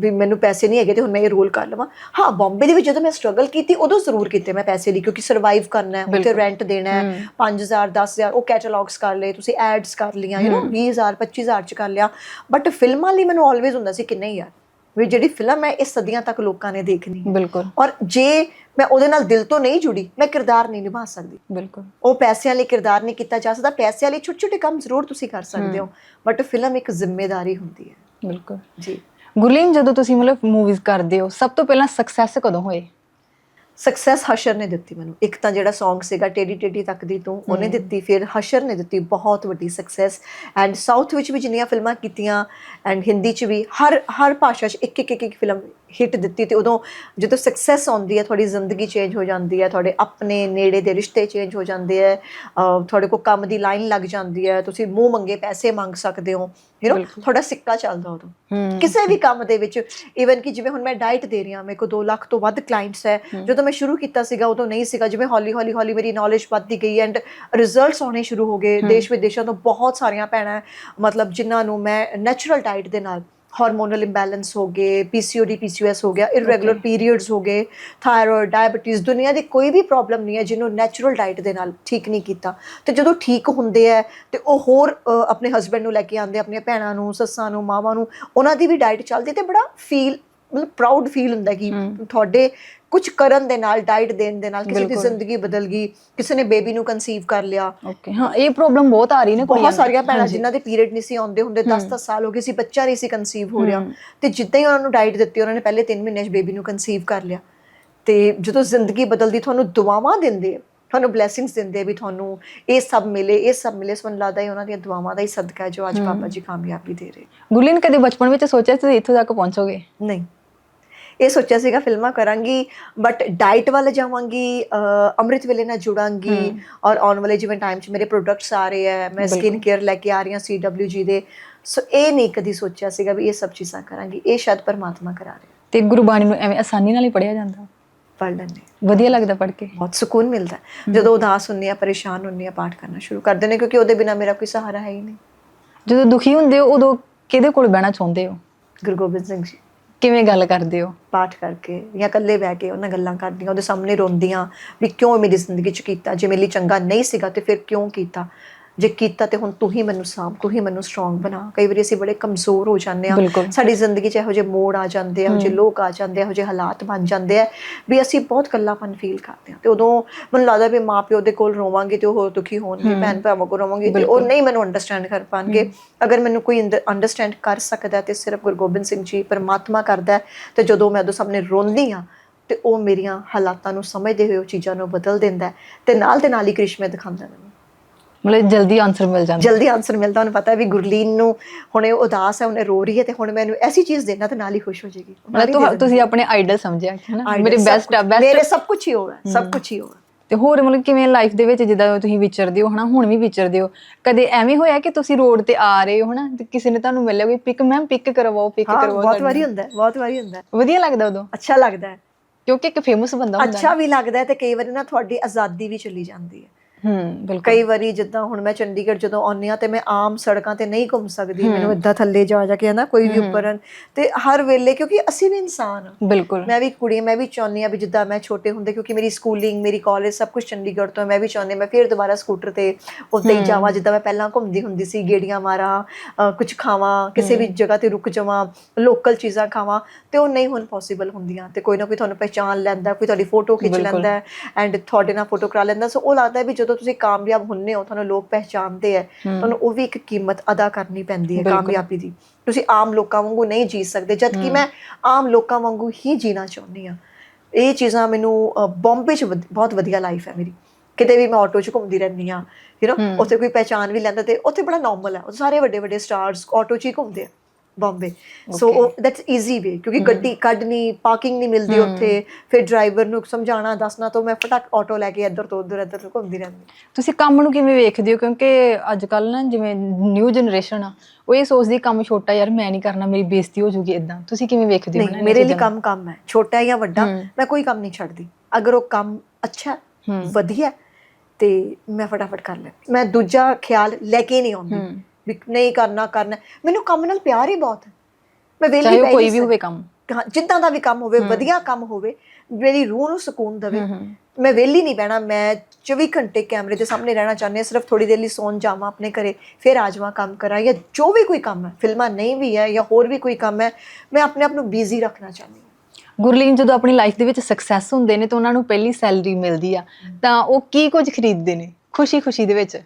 ਵੀ ਮੈਨੂੰ ਪੈਸੇ ਨਹੀਂ ਹੈਗੇ ਤੇ ਹੁਣ ਮੈਂ ਇਹ ਰੋਲ ਕਰ ਲਵਾਂ। ਹਾਂ ਬੰਬੇ ਦੇ ਵਿੱਚ ਜਦੋਂ ਮੈਂ ਸਟਰਗਲ ਕੀਤੀ ਉਦੋਂ ਜ਼ਰੂਰ ਕੀਤੇ ਮੈਂ ਪੈਸੇ ਲਈ ਕਿਉਂਕਿ ਸਰਵਾਈਵ ਕਰਨਾ ਹੈ ਉੱਥੇ ਰੈਂਟ ਦੇਣਾ ਹੈ 5000 10000 ਉਹ ਕੈਟਲੌਗਸ ਕਰ ਲਏ ਤੁਸੀਂ ਐਡਸ ਕਰ ਲੀਆਂ ਯੂ نو 20000 25000 ਚ ਕਰ ਲਿਆ। ਬਟ ਫਿਲਮਾਂ ਲਈ ਮੈਨੂੰ ਆਲਵੇਜ਼ ਹੁੰਦਾ ਸੀ ਕਿ ਨਹੀਂ ਯਾਰ ਵੀ ਜਿਹੜੀ ਫਿਲਮ ਹੈ ਇਹ ਸਦੀਆਂ ਤੱਕ ਲੋਕਾਂ ਨੇ ਦੇਖਣੀ ਹੈ। ਬਿਲਕੁਲ। ਔਰ ਜੇ ਮੈਂ ਉਹਦੇ ਨਾਲ ਦਿਲ ਤੋਂ ਨਹੀਂ ਜੁੜੀ ਮੈਂ ਕਿਰਦਾਰ ਨਹੀਂ ਨਿਭਾ ਸਕਦੀ। ਬਿਲਕੁਲ। ਉਹ ਪੈਸਿਆਂ ਲਈ ਕਿਰਦਾਰ ਨਹੀਂ ਕੀਤਾ ਜਾ ਸਕਦਾ। ਪੈਸਿਆਂ ਲਈ ਛੋਟੇ ਛੋਟੇ ਕੰਮ ਜ਼ਰੂਰ ਤੁਸੀਂ ਕਰ ਸਕਦੇ ਹੋ। ਬਟ ਫਿਲਮ ਇੱਕ ਜ਼ਿੰਮੇਵਾਰੀ ਹੁੰਦੀ ਹੈ। ਬਿਲਕੁਲ। ਜੀ। ਗੁਰਲੀਨ ਜਦੋਂ ਤੁਸੀਂ ਮਤਲਬ ਮੂਵੀਜ਼ ਕਰਦੇ ਹੋ ਸਭ ਤੋਂ ਪਹਿਲਾਂ ਸਕਸੈਸ ਕਦੋਂ ਹੋਏ? ਸਕਸੈਸ ਹਸ਼ਰ ਨੇ ਦਿੱਤੀ ਮੈਨੂੰ। ਇੱਕ ਤਾਂ ਜਿਹੜਾ Song ਸੀਗਾ ਟੇਡੀ ਟੇਡੀ ਤੱਕ ਦੀ ਤੂੰ ਉਹਨੇ ਦਿੱਤੀ ਫਿਰ ਹਸ਼ਰ ਨੇ ਦਿੱਤੀ ਬਹੁਤ ਵੱਡੀ ਸਕਸੈਸ ਐਂਡ ਸਾਊਥ ਵਿੱਚ ਵੀ ਜਿੰਨੀਆਂ ਫਿਲਮਾਂ ਕੀਤੀਆਂ ਐਂਡ ਹਿੰਦੀ ਚ ਵੀ ਹਰ ਹਰ ਭਾਸ਼ਾ 'ਚ ਇੱਕ ਇੱਕ ਇੱਕ ਇੱਕ ਫਿਲਮ ਹਿੱਟ ਦਿੱਤੀ ਤੇ ਉਦੋਂ ਜਦੋਂ ਸਕਸੈਸ ਆਉਂਦੀ ਹੈ ਤੁਹਾਡੀ ਜ਼ਿੰਦਗੀ ਚੇਂਜ ਹੋ ਜਾਂਦੀ ਹੈ ਤੁਹਾਡੇ ਆਪਣੇ ਨੇੜੇ ਦੇ ਰਿਸ਼ਤੇ ਚੇਂਜ ਹੋ ਜਾਂਦੇ ਹੈ ਤੁਹਾਡੇ ਕੋਲ ਕੰਮ ਦੀ ਲਾਈਨ ਲੱਗ ਜਾਂਦੀ ਹੈ ਤੁਸੀਂ ਮੂੰਹ ਮੰਗੇ ਪੈਸੇ ਮੰਗ ਸਕਦੇ ਹੋ ਯੂ نو ਤੁਹਾਡਾ ਸਿੱਕਾ ਚੱਲਦਾ ਉਦੋਂ। ਕਿਸੇ ਵੀ ਕੰਮ ਦੇ ਵਿੱਚ ਇਵਨ ਕਿ ਜਿਵੇਂ ਹੁਣ ਮੈਂ ਡਾਈਟ ਦੇ ਰਹੀ ਹਾਂ ਮੇਰੇ ਕੋਲ 2 ਲੱਖ ਤੋਂ ਵੱਧ ਕਲਾਇੰਟਸ ਹੈ ਜਦੋਂ ਮੈਂ ਸ਼ੁਰੂ ਕੀਤਾ ਸੀਗਾ ਉਦੋਂ ਨਹੀਂ ਸੀਗਾ ਜਿਵੇਂ ਹੌਲੀ ਹੌਲੀ ਹੌਲੀ ਮੇਰੀ ਨੌਲੇਜ ਵੱਧਦੀ ਗਈ ਐਂਡ ਰਿਜ਼ਲਟਸ ਆਉਣੇ ਸ਼ੁਰੂ ਹੋ ਗਏ ਦੇਸ਼ ਵਿਦੇਸ਼ਾਂ ਤੋਂ ਬਹੁਤ ਸਾਰੀਆਂ ਭੈਣਾਂ ਮਤਲਬ ਜਿਨ੍ਹਾਂ ਨੂੰ ਮੈਂ ਨੈਚੁਰਲ ਡਾਈਟ ਦੇ ਨਾਲ ਹਾਰਮੋਨਲ ਇੰਬੈਲੈਂਸ ਹੋ ਗਏ ਪੀਸੀਓਡੀ ਪੀਸੀਓਐਸ ਹੋ ਗਿਆ ਇਰੈਗੂਲਰ ਪੀਰੀਅਡਸ ਹੋ ਗਏ ਥਾਇਰੋਇਡ ਡਾਇਬੀਟੀਜ਼ ਦੁਨੀਆ ਦੀ ਕੋਈ ਵੀ ਪ੍ਰੋਬਲਮ ਨਹੀਂ ਹੈ ਜਿਹਨੂੰ ਨੈਚੁਰਲ ਡਾਈਟ ਦੇ ਨਾਲ ਠੀਕ ਨਹੀਂ ਕੀਤਾ। ਤੇ ਜਦੋਂ ਠੀਕ ਹੁੰਦੇ ਆ ਤੇ ਉਹ ਹੋਰ ਆਪਣੇ ਹਸਬੰਡ ਨੂੰ ਲੈ ਕੇ ਆਉਂਦੇ ਆਪਣੀਆਂ ਭੈਣਾਂ ਨੂੰ ਸੱਸਾਂ ਨੂੰ ਮਾਵਾਂ ਨੂੰ ਉਹਨਾਂ ਦੀ ਵੀ ਡਾਈਟ ਚੱਲਦੀ ਤੇ ਬੜਾ ਫੀਲ ਮਤਲਬ ਪ੍ਰਾਊਡ ਫੀਲ ਹੁੰਦਾ ਕਿ ਤੁਹਾਡੇ ਕੁਝ ਕਰਨ ਦੇ ਨਾਲ ਡਾਈਟ ਦੇਣ ਦੇ ਨਾਲ ਕਿਸੇ ਦੀ ਜ਼ਿੰਦਗੀ ਬਦਲ ਗਈ ਕਿਸੇ ਨੇ ਬੇਬੀ ਨੂੰ ਕਨਸੀਵ ਕਰ ਲਿਆ। ਓਕੇ ਹਾਂ ਇਹ ਪ੍ਰੋਬਲਮ ਬਹੁਤ ਆ ਰਹੀ ਨੇ ਬਹੁਤ ਸਾਰੀਆਂ ਭੈਣਾਂ ਜਿਨ੍ਹਾਂ ਦੇ ਪੀਰੀਅਡ ਨਹੀਂ ਸੀ ਆਉਂਦੇ ਹੁੰਦੇ 10-10 ਸਾਲ ਹੋ ਗਏ ਸੀ ਬੱਚਾ ਨਹੀਂ ਸੀ ਕਨਸੀਵ ਹੋ ਰਿਹਾ। ਤੇ ਜਿੱਦਾਂ ਹੀ ਉਹਨਾਂ ਨੂੰ ਡਾਈਟ ਦਿੱਤੀ ਉਹਨਾਂ ਨੇ ਪਹਿਲੇ 3 ਮਹੀਨੇ 'ਚ ਬੇਬੀ ਨੂੰ ਕਨਸੀਵ ਕਰ ਲਿਆ। ਤੇ ਜਦੋਂ ਜ਼ਿੰਦਗੀ ਬਦਲਦੀ ਤੁਹਾਨੂੰ ਦੁਆਵਾਂ ਦਿੰਦੇ ਤੁਹਾਨੂੰ ਬਲੇਸਿੰਗਸ ਦਿੰਦੇ ਵੀ ਤੁਹਾਨੂੰ ਇਹ ਸਭ ਮਿਲੇ ਇਹ ਸਭ ਮਿਲੇ। ਸੋ ਲੱਗਦਾ ਹੈ ਉਹਨਾਂ ਦੀਆਂ ਦੁਆਵਾਂ ਦਾ ਹੀ ਸਦਕਾ ਹੈ ਜੋ ਅੱਜ ਬਾਬਾ ਜੀ ਕਾਮਯਾਬੀ ਦੇ ਰਹੇ ਗੁਰਲੀਨ ਕਦੇ ਬਚਪਨ ਵਿੱਚ ਸੋਚਿਆ ਸੀ ਇੱਥੋਂ ਤੱਕ ਪਹੁੰਚੋਗੇ? ਨਹੀਂ। ਇਹ ਸੋਚਿਆ ਸੀਗਾ ਫਿਲਮਾਂ ਕਰਾਂਗੀ ਬਟ ਡਾਈਟ ਵੱਲ ਜਾਵਾਂਗੀ ਅੰਮ੍ਰਿਤ ਵੇਲੇ ਨਾਲ ਜੁੜਾਂਗੀ ਔਰ ਆਉਣ ਵਾਲੇ ਜਿਵੇਂ ਟਾਈਮ 'ਚ ਮੇਰੇ ਪ੍ਰੋਡਕਟਸ ਆ ਰਹੇ ਆ ਮੈਂ ਸਕਿਨ ਕੇਅਰ ਲੈ ਕੇ ਆ ਰਹੀ ਹਾਂ CWG ਦੇ। ਸੋ ਇਹ ਨਹੀਂ ਕਦੀ ਸੋਚਿਆ ਸੀਗਾ ਵੀ ਇਹ ਸਭ ਚੀਜ਼ਾਂ ਕਰਾਂਗੀ ਇਹ ਸ਼ਾਇਦ ਪਰਮਾਤਮਾ ਕਰਾ ਰਿਹਾ। ਤੇ ਗੁਰਬਾਣੀ ਨੂੰ ਐਵੇਂ ਆਸਾਨੀ ਨਾਲ ਹੀ ਪੜਿਆ ਜਾਂਦਾ? ਪੜ੍ਹ ਲੈਂਦੇ ਵਧੀਆ ਲੱਗਦਾ ਪੜ੍ਹ ਕੇ। ਬਹੁਤ ਸਕੂਨ ਮਿਲਦਾ। ਜਦੋਂ ਉਦਾਸ ਹੁੰਨੀ ਆ ਪਰੇਸ਼ਾਨ ਹੁੰਨੀ ਆ ਪਾਠ ਕਰਨਾ ਸ਼ੁਰੂ ਕਰ ਦਿੰਦੇ ਕਿਉਂਕਿ ਉਹਦੇ ਬਿਨਾ ਮੇਰਾ ਕੋਈ ਸਹਾਰਾ ਹੈ ਹੀ ਨਹੀਂ। ਜਦੋਂ ਦੁਖੀ ਹੁੰਦੇ ਹੋ ਉਦੋਂ ਕਿਹਦੇ ਕੋਲ ਬਹਿਣਾ ਚਾਹੁੰਦੇ ਹੋ? ਗੁਰੂ ਗੋਬਿੰਦ ਸਿੰਘ ਜੀ। ਕਿਵੇਂ ਗੱਲ ਕਰਦੇ ਹੋ? ਪਾਠ ਕਰਕੇ ਜਾਂ ਇਕੱਲੇ ਬਹਿ ਕੇ ਉਹਨਾਂ ਗੱਲਾਂ ਕਰਦੀਆਂ, ਉਹਦੇ ਸਾਹਮਣੇ ਰੋਂਦੀਆਂ ਵੀ ਕਿਉਂ ਮੇਰੀ ਜ਼ਿੰਦਗੀ 'ਚ ਕੀਤਾ? ਜੇ ਮੇਰੇ ਲਈ ਚੰਗਾ ਨਹੀਂ ਸੀਗਾ ਤੇ ਫਿਰ ਕਿਉਂ ਕੀਤਾ? ਜੇ ਕੀਤਾ ਤੇ ਹੁਣ ਤੂੰ ਹੀ ਮੈਨੂੰ ਸਾਂਭ ਤੂੰ ਹੀ ਮੈਨੂੰ ਸਟਰੋਂਗ ਬਣਾ। ਕਈ ਵਾਰੀ ਅਸੀਂ ਬੜੇ ਕਮਜ਼ੋਰ ਹੋ ਜਾਂਦੇ ਆ। ਸਾਡੀ ਜ਼ਿੰਦਗੀ 'ਚ ਇਹੋ ਜਿਹੇ ਮੋੜ ਆ ਜਾਂਦੇ ਆ ਇਹੋ ਜਿਹੇ ਲੋਕ ਆ ਜਾਂਦੇ ਆ ਇਹੋ ਜਿਹੇ ਹਾਲਾਤ ਬਣ ਜਾਂਦੇ ਆ ਵੀ ਅਸੀਂ ਬਹੁਤ ਇਕੱਲਾਪਨ ਫੀਲ ਕਰਦੇ ਆ ਤੇ ਉਦੋਂ ਮੈਨੂੰ ਲੱਗਦਾ ਵੀ ਮਾਪਿਓ ਦੇ ਕੋਲ ਰੋਵਾਂਗੇ ਤੇ ਉਹ ਹੋਰ ਦੁਖੀ ਹੋਣਗੇ ਭੈਣ ਭਰਾਵਾਂ ਕੋਲ ਰੋਵਾਂਗੇ ਤੇ ਉਹ ਨਹੀਂ ਮੈਨੂੰ ਅੰਡਰਸਟੈਂਡ ਕਰ ਪਾਣਗੇ। ਅਗਰ ਮੈਨੂੰ ਕੋਈ ਅੰਡਰਸਟੈਂਡ ਕਰ ਸਕਦਾ ਤੇ ਸਿਰਫ ਗੁਰੂ ਗੋਬਿੰਦ ਸਿੰਘ ਜੀ ਪਰਮਾਤਮਾ ਕਰਦਾ ਤੇ ਜਦੋਂ ਮੈਂ ਉਹਦੇ ਸਾਹਮਣੇ ਰੋਂਦੀ ਆ ਤੇ ਉਹ ਮੇਰੀਆਂ ਹਾਲਾਤਾਂ ਨੂੰ ਸਮਝਦੇ ਹੋਏ ਉਹ ਚੀਜ਼ਾਂ ਨੂੰ ਬਦਲ ਦਿੰਦਾ ਤੇ ਨਾਲ ਦੇ ਨਾਲ ਹੀ ਕ੍ਰਿਸ਼ਮੇ ਦਿਖਾਉਂਦਾ ਮੈਨੂੰ। ਮਤਲਬ ਜਲਦੀ ਆਨਸਰ ਮਿਲ ਜਾਂਦਾ। ਜਲਦੀ ਆਨਸਰ ਮਿਲਦਾ ਉਹਨੂੰ ਪਤਾ ਹੈ ਵੀ ਗੁਰਲੀਨ ਨੂੰ ਹੁਣ ਇਹ ਉਦਾਸ ਹੈ ਉਹਨੇ ਰੋ ਰਹੀ ਹੈ ਤੇ ਹੁਣ ਮੈਨੂੰ ਐਸੀ ਚੀਜ਼ ਦੇਣਾ ਤੇ ਨਾਲ ਹੀ ਖੁਸ਼ ਹੋ ਜਾਏਗੀ। ਮਤਲਬ ਤੁਸੀਂ ਆਪਣੇ ਆਈਡਲ ਸਮਝਿਆ ਹੈ ਨਾ। ਮੇਰੇ ਬੈਸਟ ਕੁਛ- ਬੈਸਟ ਮੇਰੇ ਸਭ ਕੁਝ ਹੀ ਹੋਗਾ ਸਭ ਕੁਝ ਹੀ ਹੋਗਾ ਤੇ ਹੋਰ ਮਤਲਬ ਕਿਵੇਂ ਲਾਈਫ ਦੇ ਵਿੱਚ ਜਿੱਦਾਂ ਤੁਸੀਂ ਵਿਚਰਦੇ ਹੋ ਹਨਾ? ਹੁਣ ਵੀ ਵਿਚਰਦੇ ਹੋ। ਕਦੇ ਐਵੇਂ ਹੋਇਆ ਕਿ ਤੁਸੀਂ ਰੋਡ ਤੇ ਆ ਰਹੇ ਹੋ ਹਨਾ? ਤੇ ਕਿਸੇ ਨੇ ਤੁਹਾਨੂੰ ਮਿਲਿਆ ਕੋਈ ਪਿਕ ਮੈਮ ਪਿਕ ਕਰਵਾਓ ਪਿਕ ਕਰਵਾਓ ਬਹੁਤ ਵਾਰੀ ਹੁੰਦਾ ਬਹੁਤ ਵਾਰੀ ਹੁੰਦਾ ਵਧੀਆ ਲੱਗਦਾ ਉਦੋਂ? ਅੱਛਾ ਲੱਗਦਾ ਕਿਉਂਕਿ ਇੱਕ ਫੇਮਸ ਬੰਦਾ ਹੁੰਦਾ ਅੱਛਾ ਵੀ ਲੱਗਦਾ ਤੇ ਕਈ ਵਾਰੀ ਨਾ ਤੁਹਾਡੀ ਆਜ਼ਾਦੀ ਵੀ ਚਲੀ ਜਾਂਦੀ ਹੈ। ਹੂੰ ਬਿਲਕੁਲ। ਕਈ ਵਾਰੀ ਜਿੱਦਾਂ ਹੁਣ ਮੈਂ ਚੰਡੀਗੜ੍ਹ ਜਦੋਂ ਆਉਂਦੀ ਹਾਂ ਤੇ ਮੈਂ ਆਮ ਸੜਕਾਂ ਤੇ ਨਹੀਂ ਘੁੰਮ ਸਕਦੀ ਮੈਨੂੰ ਇੱਦਾਂ ਥੱਲੇ ਜਾ ਜਾ ਕੇ ਹੈ ਨਾ ਕੋਈ ਵੀ ਉੱਪਰਨ ਤੇ ਹਰ ਵੇਲੇ ਕਿਉਂਕਿ ਅਸੀਂ ਵੀ ਇਨਸਾਨ ਹਾਂ। ਬਿਲਕੁਲ। ਮੈਂ ਵੀ ਕੁੜੀ ਮੈਂ ਵੀ ਚਾਹੁੰਦੀ ਆ ਵੀ ਜਿੱਦਾਂ ਮੈਂ ਛੋਟੇ ਹੁੰਦੇ ਕਿਉਂਕਿ ਮੇਰੀ ਸਕੂਲਿੰਗ ਮੇਰੀ ਕਾਲਜ ਸਭ ਕੁਝ ਚੰਡੀਗੜ੍ਹ ਤੋਂ ਮੈਂ ਵੀ ਚਾਹੁੰਦੀ ਮੈਂ ਫਿਰ ਦੁਬਾਰਾ ਸਕੂਟਰ ਤੇ ਉੱਤੇ ਹੀ ਜਾਵਾਂ ਜਿੱਦਾਂ ਮੈਂ ਪਹਿਲਾਂ ਘੁੰਮਦੀ ਹੁੰਦੀ ਸੀ ਗੇੜੀਆਂ ਮਾਰਾਂ ਕੁਝ ਖਾਵਾਂ ਕਿਸੇ ਵੀ ਜਗ੍ਹਾ ਤੇ ਰੁਕ ਜਾਵਾਂ ਲੋਕਲ ਚੀਜ਼ਾਂ ਖਾਵਾਂ ਤੇ ਉਹ ਨਹੀਂ ਹੁਣ ਪੋਸੀਬਲ ਹੁੰਦੀਆਂ ਤੇ ਕੋਈ ਨਾ ਕੋਈ ਤੁਹਾਨੂੰ ਪਹਿਚਾਨ ਲੈਂਦਾ ਕੋਈ ਤੁਹਾਡੀ ਫੋਟੋ ਖਿੱਚ ਲੈਂਦਾ ਐਂਡ ਤੁਹਾਡੇ ਨਾਲ ਫੋਟੋ ਕਰਾ ਲੈਂਦਾ ਸੋ ਉਹ ਲੱਗਦਾ ਵੀ ਜਦੋਂ ਤੁਸੀਂ ਕਾਮਯਾਬ ਹੁੰਨੇ ਹੋ ਤੁਹਾਨੂੰ ਲੋਕ ਪਹਿਚਾਨਦੇ ਆ ਤੁਹਾਨੂੰ ਉਹ ਵੀ ਇੱਕ ਕੀਮਤ ਅਦਾ ਕਰਨੀ ਪੈਂਦੀ ਹੈ ਕਾਮਯਾਬੀ ਦੀ। ਤੁਸੀਂ ਆਮ ਲੋਕਾਂ ਵਾਂਗੂ ਨਹੀਂ ਜੀ ਸਕਦੇ ਜਦ ਕਿ ਮੈਂ ਆਮ ਲੋਕਾਂ ਵਾਂਗੂ ਹੀ ਜੀਣਾ ਚਾਹੁੰਦੀ ਆ ਇਹ ਚੀਜ਼ਾਂ ਮੈਨੂੰ ਬੰਬੇ 'ਚ ਬਹੁਤ ਵਧੀਆ ਲਾਈਫ ਹੈ ਮੇਰੀ। ਕਿਤੇ ਵੀ ਮੈਂ ਆਟੋ 'ਚ ਘੁੰਮਦੀ ਰਹਿੰਦੀ ਆ ਯੂ نو ਉੱਥੇ ਕੋਈ ਪਹਿਚਾਨ ਵੀ ਲੈਂਦਾ ਤੇ ਉੱਥੇ ਬੜਾ ਨਾਰਮਲ ਹੈ ਉੱਥੇ ਸਾਰੇ ਵੱਡੇ ਵੱਡੇ ਸਟਾਰਸ ਆਟੋ 'ਚ ਹੀ ਘੁੰਮਦੇ ਆ। Bombay. So that's easy way ਕਿਉਂਕਿ ਗੱਡੀ ਕੱਢਣੀ ਪਾਰਕਿੰਗ ਨਹੀਂ ਮਿਲਦੀ ਉੱਥੇ। ਫਿਰ ਡਰਾਈਵਰ ਨੂੰ ਸਮਝਾਉਣਾ ਦੱਸਣਾ ਤਾਂ ਮੈਂ ਫਟਾਕ ਆਟੋ ਲੈ ਕੇ ਇੱਧਰ ਤੋਂ ਉੱਧਰ ਇੱਧਰ ਤੋਂ ਘੁੰਮਦੀ ਰਹਿੰਦੀ ਤੁਸੀਂ ਕੰਮ ਨੂੰ ਕਿਵੇਂ ਵੇਖਦੇ ਹੋ? ਕਿਉਂਕਿ ਅੱਜ ਕੱਲ ਨਾ ਜਿਵੇਂ ਨਿਊ ਜਨਰੇਸ਼ਨ ਆ ਉਹ ਇਹ ਸੋਚਦੀ ਕੰਮ ਛੋਟਾ ਯਾਰ ਮੈਂ ਨਹੀਂ ਕਰਨਾ ਮੇਰੀ ਬੇਇੱਜ਼ਤੀ ਹੋ ਜੂਗੀ ਇਦਾਂ ਤੁਸੀਂ ਕਿਵੇਂ ਵੇਖਦੇ ਹੋ ਮੇਰੇ ਲਈ ਕੰਮ ਕੰਮ ਹੈ ਛੋਟਾ ਜਾਂ ਵੱਡਾ ਮੈਂ ਕੋਈ ਕੰਮ ਨਹੀਂ ਛੱਡਦੀ। ਅਗਰ ਉਹ ਕੰਮ ਅੱਛਾ ਵਧੀਆ ਤੇ ਮੈਂ ਫਟਾਫਟ ਕਰ ਲੈਂਦੀ। ਮੈਂ ਦੂਜਾ ਖਿਆਲ ਲੈ ਕੇ ਨਹੀਂ ਆਉਂਦੀ। ਵੀ ਨਹੀਂ ਕਰਨਾ ਕਰਨਾ। ਮੈਨੂੰ ਕੰਮ ਨਾਲ ਪਿਆਰ ਹੀ ਬਹੁਤ ਹੈ। ਮੈਂ ਚਾਹੇ ਵੇਲੀ ਉਹ ਕੋਈ ਵੀ ਹੋਵੇ ਕੰਮ। ਜਿੱਦਾਂ ਦਾ ਵੀ ਕੰਮ ਹੋਵੇ ਵਧੀਆ ਕੰਮ ਹੋਵੇ ਮੇਰੀ ਰੂਹ ਨੂੰ ਸਕੂਨ ਦੇਵੇ। ਮੈਂ ਵਿਹਲੀ ਨਹੀਂ ਬਹਿਣਾ। ਮੈਂ 24 ਘੰਟੇ ਕੈਮਰੇ ਦੇ ਸਾਹਮਣੇ ਰਹਿਣਾ ਚਾਹੁੰਦੀ ਹਾਂ। ਸਿਰਫ ਥੋੜੀ ਦੇਰ ਲਈ ਸੌਣ ਜਾਵਾਂ ਆਪਣੇ ਘਰੇ ਫਿਰ ਆ ਜਾਵਾਂ ਕੰਮ ਕਰਾਂ। ਜਾਂ ਜੋ ਵੀ ਕੋਈ ਕੰਮ ਹੈ ਫਿਲਮਾਂ ਨਹੀਂ ਵੀ ਹੈ ਜਾਂ ਹੋਰ ਵੀ ਕੋਈ ਕੰਮ ਹੈ ਮੈਂ ਆਪਣੇ ਆਪ ਨੂੰ ਬਿਜ਼ੀ ਰੱਖਣਾ ਚਾਹੁੰਦੀ ਹਾਂ। ਗੁਰਲੀਨ ਜਦੋਂ ਆਪਣੀ ਲਾਈਫ ਦੇ ਵਿੱਚ ਸਕਸੈਸ ਹੁੰਦੇ ਨੇ ਤਾਂ ਉਹਨਾਂ ਨੂੰ ਪਹਿਲੀ ਸੈਲਰੀ ਮਿਲਦੀ ਆ। ਤਾਂ ਉਹ ਕੀ ਕੁਝ ਖਰੀਦਦੇ ਨੇ? ਖੁਸ਼ੀ ਖੁਸ਼ੀ ਦੇ ਵਿੱਚ?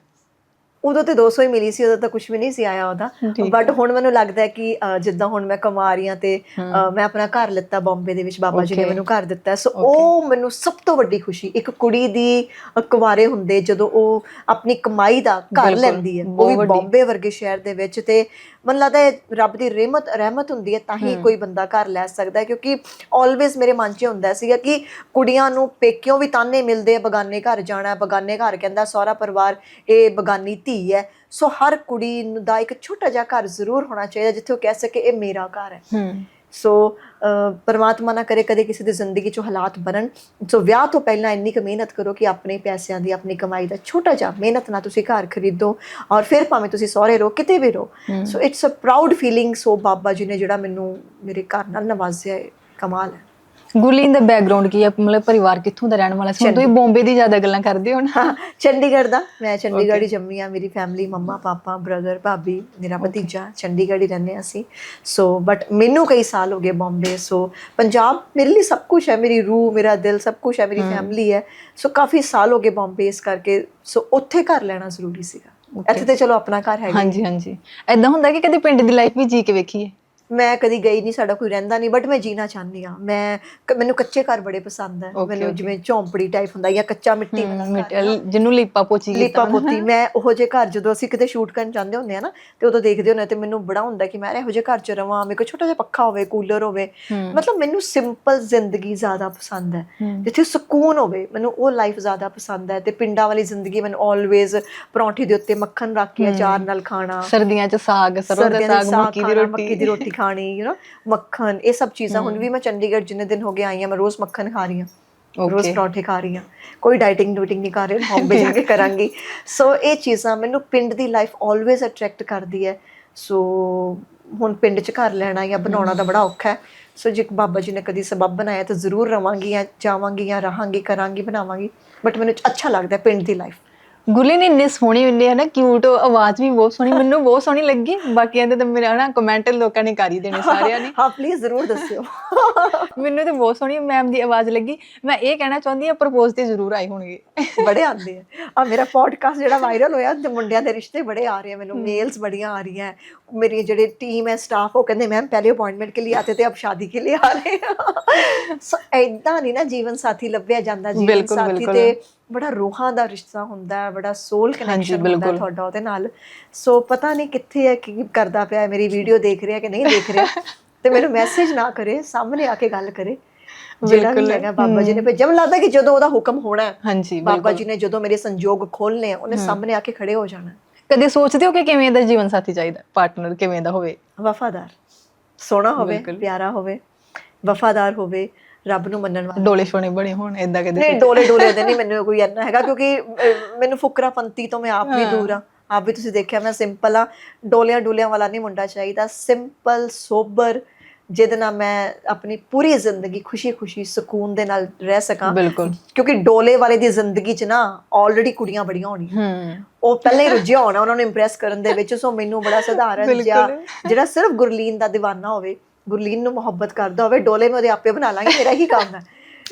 ਉਦੋਂ ਤੇ 200 ਹੀ ਮਿਲੀ ਸੀ ਉਦੋਂ ਤਾਂ ਕੁਝ ਵੀ ਨਹੀਂ ਸੀ ਆਇਆ ਉਹਦਾ। ਬਟ ਹੁਣ ਮੈਨੂੰ ਲੱਗਦਾ ਹੈ ਕਿ ਅ, ਜਿੱਦਾਂ ਹੁਣ ਮੈਂ ਕਮਾ ਰਹੀ ਹਾਂ ਤੇ ਅ, ਮੈਂ ਆਪਣਾ ਘਰ ਲਿੱਤਾ ਬੰਬੇ ਦੇ ਵਿੱਚ ਬਾਬਾ ਜੀ ਨੇ Okay. ਮੈਨੂੰ ਘਰ ਦਿੱਤਾ। ਸੋ ਉਹ ਮੈਨੂੰ ਸਭ ਤੋਂ ਵੱਡੀ ਖੁਸ਼ੀ ਇੱਕ ਕੁੜੀ ਦੀ ਅ, ਕੁਆਰੇ ਹੁੰਦੇ ਜਦੋਂ ਉਹ ਆਪਣੀ ਕਮਾਈ ਦਾ ਘਰ ਬਿਲਕੁਲ, ਲੈਂਦੀ ਹੈ। ਉਹ ਬਹੁਤ ਵੀ ਵੱਡੀ। ਬੰਬੇ ਵਰਗੇ ਸ਼ਹਿਰ ਦੇ ਵਿੱਚ ਤੇ ਮੈਨੂੰ ਲੱਗਦਾ ਹੈ ਰੱਬ ਦੀ ਰਹਿਮਤ ਰਹਿਮਤ ਹੁੰਦੀ ਹੈ ਤਾਂ ਹੀ ਕੋਈ ਬੰਦਾ ਘਰ ਲੈ ਸਕਦਾ ਕਿਉਂਕਿ ਆਲਵੇਸ ਮੇਰੇ ਮਨ 'ਚ ਹੁੰਦਾ ਸੀਗਾ ਕਿ ਕੁੜੀਆਂ ਨੂੰ ਪੇਕਿਓਂ ਵੀ ਤਾਨੇ ਮਿਲਦੇ ਆ ਬਗਾਨੇ ਘਰ ਜਾਣਾ ਬਗਾਨੇ ਘਰ ਕਹਿੰਦਾ ਸਹੁਰਾ ਪਰਿਵਾਰ ਇਹ ਬਗਾਨੀ ਧੀ ਹੈ। ਸੋ ਹਰ ਕੁੜੀ ਦਾ ਇੱਕ ਛੋਟਾ ਜਿਹਾ ਘਰ ਜ਼ਰੂਰ ਹੋਣਾ ਚਾਹੀਦਾ ਜਿੱਥੇ ਉਹ ਕਹਿ ਸਕੇ ਇਹ ਮੇਰਾ ਘਰ ਹੂੰ। ਸੋ ਪਰਮਾਤਮਾ ਨਾ ਕਰੇ ਕਦੇ ਕਿਸੇ ਦੀ ਜ਼ਿੰਦਗੀ 'ਚੋਂ ਹਾਲਾਤ ਬਣਨ। ਸੋ ਵਿਆਹ ਤੋਂ ਪਹਿਲਾਂ ਇੰਨੀ ਕੁ ਮਿਹਨਤ ਕਰੋ ਕਿ ਆਪਣੇ ਪੈਸਿਆਂ ਦੀ ਆਪਣੀ ਕਮਾਈ ਦਾ ਛੋਟਾ ਜਿਹਾ ਮਿਹਨਤ ਨਾਲ ਤੁਸੀਂ ਘਰ ਖਰੀਦੋ ਔਰ ਫਿਰ ਭਾਵੇਂ ਤੁਸੀਂ ਸਹੁਰੇ ਰਹੋ ਕਿਤੇ ਵੀ ਰਹੋ। So it's a proud feeling so Baba ji ਨੇ ਜਿਹੜਾ ਮੈਨੂੰ ਮੇਰੇ ਘਰ ਨਾਲ ਨਵਾਜ਼ਿਆ ਹੈ ਕਮਾਲ ਹੈ। ਗੁਰਲੀਨ ਦਾ ਬੈਕਗ੍ਰਾਉਂਡ ਕੀ ਹੈ ਮਤਲਬ ਪਰਿਵਾਰ ਕਿੱਥੋਂ ਦਾ ਰਹਿਣ ਵਾਲਾ ਸੀ? ਹੁਣ ਤੁਸੀਂ ਬੰਬੇ ਦੀ ਜ਼ਿਆਦਾ ਗੱਲਾਂ ਕਰਦੇ ਹੋ ਨਾ। ਚੰਡੀਗੜ੍ਹ ਦਾ। ਮੈਂ ਚੰਡੀਗੜ੍ਹ ਹੀ ਜੰਮੀ ਆ ਮੇਰੀ ਫੈਮਿਲੀ ਮੰਮਾ ਪਾਪਾ ਬ੍ਰਦਰ ਭਾਬੀ ਮੇਰਾ ਭਤੀਜਾ ਚੰਡੀਗੜ੍ਹ ਹੀ ਰਹਿੰਦੇ ਅਸੀਂ। ਸੋ ਬਟ ਮੈਨੂੰ ਕਈ ਸਾਲ ਹੋ ਗਏ ਬੰਬੇ ਸੋ ਪੰਜਾਬ ਮੇਰੇ ਲਈ ਸਭ ਕੁਝ ਹੈ ਮੇਰੀ ਰੂਹ ਮੇਰਾ ਦਿਲ ਸਭ ਕੁਝ ਹੈ ਮੇਰੀ ਫੈਮਿਲੀ ਹੈ। ਸੋ ਕਾਫੀ ਸਾਲ ਹੋ ਗਏ ਬੰਬੇ ਇਸ ਕਰਕੇ। ਸੋ ਉੱਥੇ ਘਰ ਲੈਣਾ ਜ਼ਰੂਰੀ ਸੀਗਾ। ਇੱਥੇ ਤੇ ਚਲੋ ਆਪਣਾ ਘਰ ਹੈਗਾ ਹਾਂਜੀ ਹਾਂਜੀ। ਐਦਾਂ ਹੁੰਦਾ ਕਿ ਕਦੇ ਪਿੰਡ ਦੀ ਲਾਈਫ ਵੀ ਜੀ ਕੇ ਵੇਖੀਏ। ਮੈਂ ਕਦੀ ਗਈ ਨਹੀਂ ਸਾਡਾ ਕੋਈ ਰਹਿੰਦਾ ਨਹੀਂ ਬਟ ਮੈਂ ਜੀਣਾ ਚਾਹੁੰਦੀ ਆ ਮੈਂ ਕ- ਮੈਨੂੰ ਕੱਚੇ ਘਰ ਬੜੇ ਪਸੰਦ ਹੈ। ਮੈਨੂੰ ਜਿਵੇਂ ਝੌਂਪੜੀ ਟਾਈਪ ਹੁੰਦਾ ਜਾਂ ਕੱਚਾ ਮਿੱਟੀ ਵਾਲਾ ਘਰ। ਮਿੱਟ- ਜਿਹਨੂੰ ਲੀਪਾ ਪੋਚੀ ਲੀਪਾ ਪੋਤੀ ਮੈਂ ਉਹੋ ਜੇ ਘਰ ਜਦੋਂ ਅਸੀਂ ਕਿਤੇ ਸ਼ੂਟ ਕਰਨ ਜਾਂਦੇ ਹੁੰਦੇ ਆ ਨਾ ਤੇ ਉਦੋਂ ਦੇਖਦੇ ਹੁੰਦੇ ਆ ਤੇ ਮੈਨੂੰ ਬੜਾ ਹੁੰਦਾ ਕਿ ਮੈਂ ਇਹੋ ਜਿਹੇ ਘਰ 'ਚ ਰਵਾਂ ਮੇਰੇ ਕੋਲ ਛੋਟਾ ਜਿਹਾ ਪੱਖਾ ਹੋਵੇ ਕੂਲਰ ਹੋਵੇ। ਮਤਲਬ ਮੈਨੂੰ ਸਿੰਪਲ ਜ਼ਿੰਦਗੀ ਜ਼ਿਆਦਾ ਪਸੰਦ ਹੈ। ਜਿੱਥੇ ਸਕੂਨ ਹੋਵੇ ਮੈਨੂੰ ਉਹ ਲਾਈਫ ਜ਼ਿਆਦਾ ਪਸੰਦ ਹੈ। ਤੇ ਪਿੰਡਾਂ ਵਾਲੀ ਜ਼ਿੰਦਗੀ ਮੈਨੂੰ ਆਲਵੇਜ਼ ਪਰੌਂਠੀ ਦੇ ਉੱਤੇ ਮੱਖਣ ਰੱਖ ਕੇ ਅਚਾਰ ਨਾਲ ਖਾਣਾ। ਸਰਦੀਆਂ 'ਚ ਸਾਗ ਸਰੋਂ ਦਾ ਸਰਦੀਆਂ ਸਾਗ ਮੱਕੀ ਦੀ ਖਾਣਾ, ਰੋਟੀ। ਮੱਕੀ ਦੀ ਰੋਟੀ ਖਾਣੀ ਯੂ نو ਮੱਖਣ ਇਹ ਸਭ ਚੀਜ਼ਾਂ ਹੁਣ ਵੀ ਮੈਂ ਚੰਡੀਗੜ੍ਹ ਜਿੰਨੇ ਦਿਨ ਹੋ ਗਏ ਆਈ ਹਾਂ ਮੈਂ ਰੋਜ਼ ਮੱਖਣ ਖਾ ਰਹੀ ਹਾਂ। ਰੋਜ਼ ਪਰੌਂਠੇ ਖਾ ਰਹੀ ਹਾਂ। ਕੋਈ ਡਾਈਟਿੰਗ ਡੂਟਿੰਗ ਨਹੀਂ ਕਰ ਰਹੀ ਬੰਬੇ ਜਾ ਕੇ ਕਰਾਂਗੀ। ਸੋ ਇਹ ਚੀਜ਼ਾਂ ਮੈਨੂੰ ਪਿੰਡ ਦੀ ਲਾਈਫ ਆਲਵੇਜ਼ ਅਟਰੈਕਟ ਕਰਦੀ ਹੈ। ਸੋ ਹੁਣ ਪਿੰਡ 'ਚ ਘਰ ਲੈਣਾ ਜਾਂ ਬਣਾਉਣਾ ਤਾਂ ਬੜਾ ਔਖਾ ਹੈ। ਸੋ ਜੇ ਬਾਬਾ ਜੀ ਨੇ ਕਦੀ ਸਬਬ ਬਣਾਇਆ ਤਾਂ ਜ਼ਰੂਰ ਰਵਾਂਗੀ ਜਾਂ ਜਾਵਾਂਗੀ ਜਾਂ ਰਹਾਂਗੀ ਕਰਾਂਗੀ ਬਣਾਵਾਂਗੀ। ਬਟ ਮੈਨੂੰ ਅੱਛਾ ਲੱਗਦਾ ਪਿੰਡ ਦੀ ਲਾਈਫ ਗੁਰਲੀ ਨੇ ਇੰਨੇ ਸੋਹਣੇ ਹੁੰਦੇ ਆ ਨਾ ਕਿਊਟ ਆਵਾਜ਼ ਵੀ ਬਹੁਤ ਸੋਹਣੀ ਮੈਨੂੰ ਬਹੁਤ ਸੋਹਣੀ ਲੱਗੀ। ਬਾਕੀਆਂ ਦੇ ਤਾਂ ਮੇਰਾ ਨਾ ਕਮੈਂਟ ਲੋਕਾਂ ਨੇ ਕਰੀ ਦੇਣੇ ਸਾਰਿਆਂ ਨੇ। ਹਾਂ ਪਲੀਜ਼ ਜ਼ਰੂਰ ਦੱਸਿਓ। ਮੈਨੂੰ ਤਾਂ ਬਹੁਤ ਸੋਹਣੀ ਮੈਮ ਦੀ ਆਵਾਜ਼ ਲੱਗੀ। ਮੈਂ ਇਹ ਕਹਿਣਾ ਚਾਹੁੰਦੀ ਆ ਪ੍ਰਪੋਜ਼ ਤੇ ਜ਼ਰੂਰ ਆਏ ਹੋਣਗੇ। ਬੜੇ ਆਉਂਦੇ ਆ। ਆ ਮੇਰਾ ਪੋਡਕਾਸਟ ਜਿਹੜਾ ਵਾਇਰਲ ਹੋਇਆ ਤੇ ਮੁੰਡਿਆਂ ਦੇ ਰਿਸ਼ਤੇ ਬੜੇ ਆ ਰਹੇ ਆ ਮੈਨੂੰ। ਮੇਲਸ ਬੜੀਆਂ ਆ ਰਹੀਆਂ। ਮੇਰੀ ਜਿਹੜੀ ਟੀਮ ਹੈ ਸਟਾਫ ਉਹ ਕਹਿੰਦੇ ਮੈਮ ਪਹਿਲੇ ਅਪਾਇੰਟਮੈਂਟ ਕੇ ਲਈ ਆਤੇ ਤੇ ਅਬ ਸ਼ਾਦੀ ਕੇ ਲਈ ਆ ਰਹੇ ਸੋ ਐਦਾਂ ਨਹੀਂ ਨਾ ਜੀਵਨ ਸਾਥੀ ਲੱਭਿਆ ਜਾਂਦਾ। ਜੀਵਨ ਸਾਥੀ ਤੇ ਬੜਾ ਰੂਹਾਂ ਦਾ ਰਿਸ਼ਤਾ ਹੁੰਦਾ ਹੈ ਬੜਾ ਸੋਲ ਕਨੈਕਸ਼ਨ ਹੁੰਦਾ। ਤੁਹਾਡਾ ਉਹਦੇ ਨਾਲ। ਸੋ ਪਤਾ ਨਹੀਂ ਕਿੱਥੇ ਹੈ ਕੀ ਕਰਦਾ ਪਿਆ ਹੈ, ਮੇਰੀ ਵੀਡੀਓ ਦੇਖ ਰਿਹਾ ਕਿ ਨਹੀਂ ਦੇਖ ਰਿਹਾ। ਤੇ ਮੈਨੂੰ ਮੈਸੇਜ ਨਾ ਕਰੇ ਸਾਹਮਣੇ ਆ ਕੇ ਗੱਲ ਕਰੇ। ਬਿਲਕੁਲ। ਹੈਗਾ ਬਾਬਾ ਜੀ ਨੇ ਭੇਜਿਆ। ਮੈਨੂੰ ਲੱਗਦਾ ਕਿ ਜਦੋਂ ਉਹਦਾ ਹੁਕਮ ਹੋਣਾ ਹੈ ਹਾਂਜੀ ਬਾਬਾ ਜੀ ਨੇ ਜਦੋਂ ਮੇਰੇ ਸੰਜੋਗ ਖੋਲਨੇ ਆ ਉਹਨੇ ਸਾਹਮਣੇ ਆ ਕੇ ਖੜੇ ਹੋ ਜਾਣਾ। ਕਦੇ ਸੋਚਦੇ ਹੋ ਕਿ ਕਿਵੇਂ ਦਾ ਜੀਵਨ ਸਾਥੀ ਚਾਹੀਦਾ ਪਾਰਟਨਰ ਕਿਵੇਂ ਦਾ ਹੋਵੇ? ਵਫਾਦਾਰ। ਸੋਹਣਾ ਹੋਵੇ ਪਿਆਰਾ ਹੋਵੇ ਵਫਾਦਾਰ ਹੋਵੇ। ਰੱਬ ਨੂੰ ਮੰਨਣ ਵਾਲਾ। ਡੋਲੇ ਸ਼ੋਣੇ ਬਣੇ ਹੋਣ ਏਦਾਂ ਕਦੇ ਨਹੀਂ ਡੋਲੇ ਡੋਲੇ ਦੇ ਨਹੀਂ (laughs) ਮੈਨੂੰ ਕੋਈ ਇੰਨਾ ਹੈਗਾ ਕਿਉਂਕਿ ਮੈਨੂੰ ਫੁਕਰਾਪੰਤੀ ਤੋਂ ਮੈਂ ਆਪ ਵੀ ਦੂਰ ਆ। ਆਪ ਵੀ ਤੁਸੀਂ ਦੇਖਿਆ ਮੈਂ ਸਿੰਪਲ ਆ। ਡੋਲਿਆਂ ਡੋਲਿਆਂ ਵਾਲਾ ਨਹੀਂ ਮੁੰਡਾ ਚਾਹੀਦਾ। ਸਿੰਪਲ ਸੋਬਰ ਜਿਹਦੇ ਨਾਲ ਮੈਂ ਆਪਣੀ ਪੂਰੀ ਜ਼ਿੰਦਗੀ ਖੁਸ਼ੀ-ਖੁਸ਼ੀ ਸਕੂਨ ਦੇ ਨਾਲ ਰਹਿ ਸਕਾਂ। ਬਿਲਕੁਲ। ਕਿਉਂਕਿ ਡੋਲੇ ਵਾਲੇ ਦੀ ਜ਼ਿੰਦਗੀ 'ਚ ਨਾ ਆਲਰੇਡੀ ਕੁੜੀਆਂ ਬੜੀਆਂ ਹੋਣੀਆਂ। ਹੂੰ। ਉਹ ਪਹਿਲਾਂ ਹੀ ਰੁੱਝਿਆ ਹੋਣਾ ਉਹਨਾਂ ਨੂੰ ਇੰਪ੍ਰੈਸ ਕਰਨ ਦੇ ਵਿੱਚ ਸੋ ਮੈਨੂੰ ਬੜਾ ਸਧਾਰਨ ਜਿਹਾ ਜਿਹੜਾ ਸਿਰਫ ਗੁਰਲੀਨ ਦਾ دیਵਾਨਾ ਹੋਵੇ ਗੁਰਲੀਨ ਨੂੰ ਮੁਹੱਬਤ ਕਰਦਾ ਹੋਵੇ ਡੋਲੇ ਮੈਂ ਉਹਦੇ ਆਪੇ ਬਣਾ ਲਾਂਗੀ ਮੇਰਾ ਹੀ ਕੰਮ ਹੈ।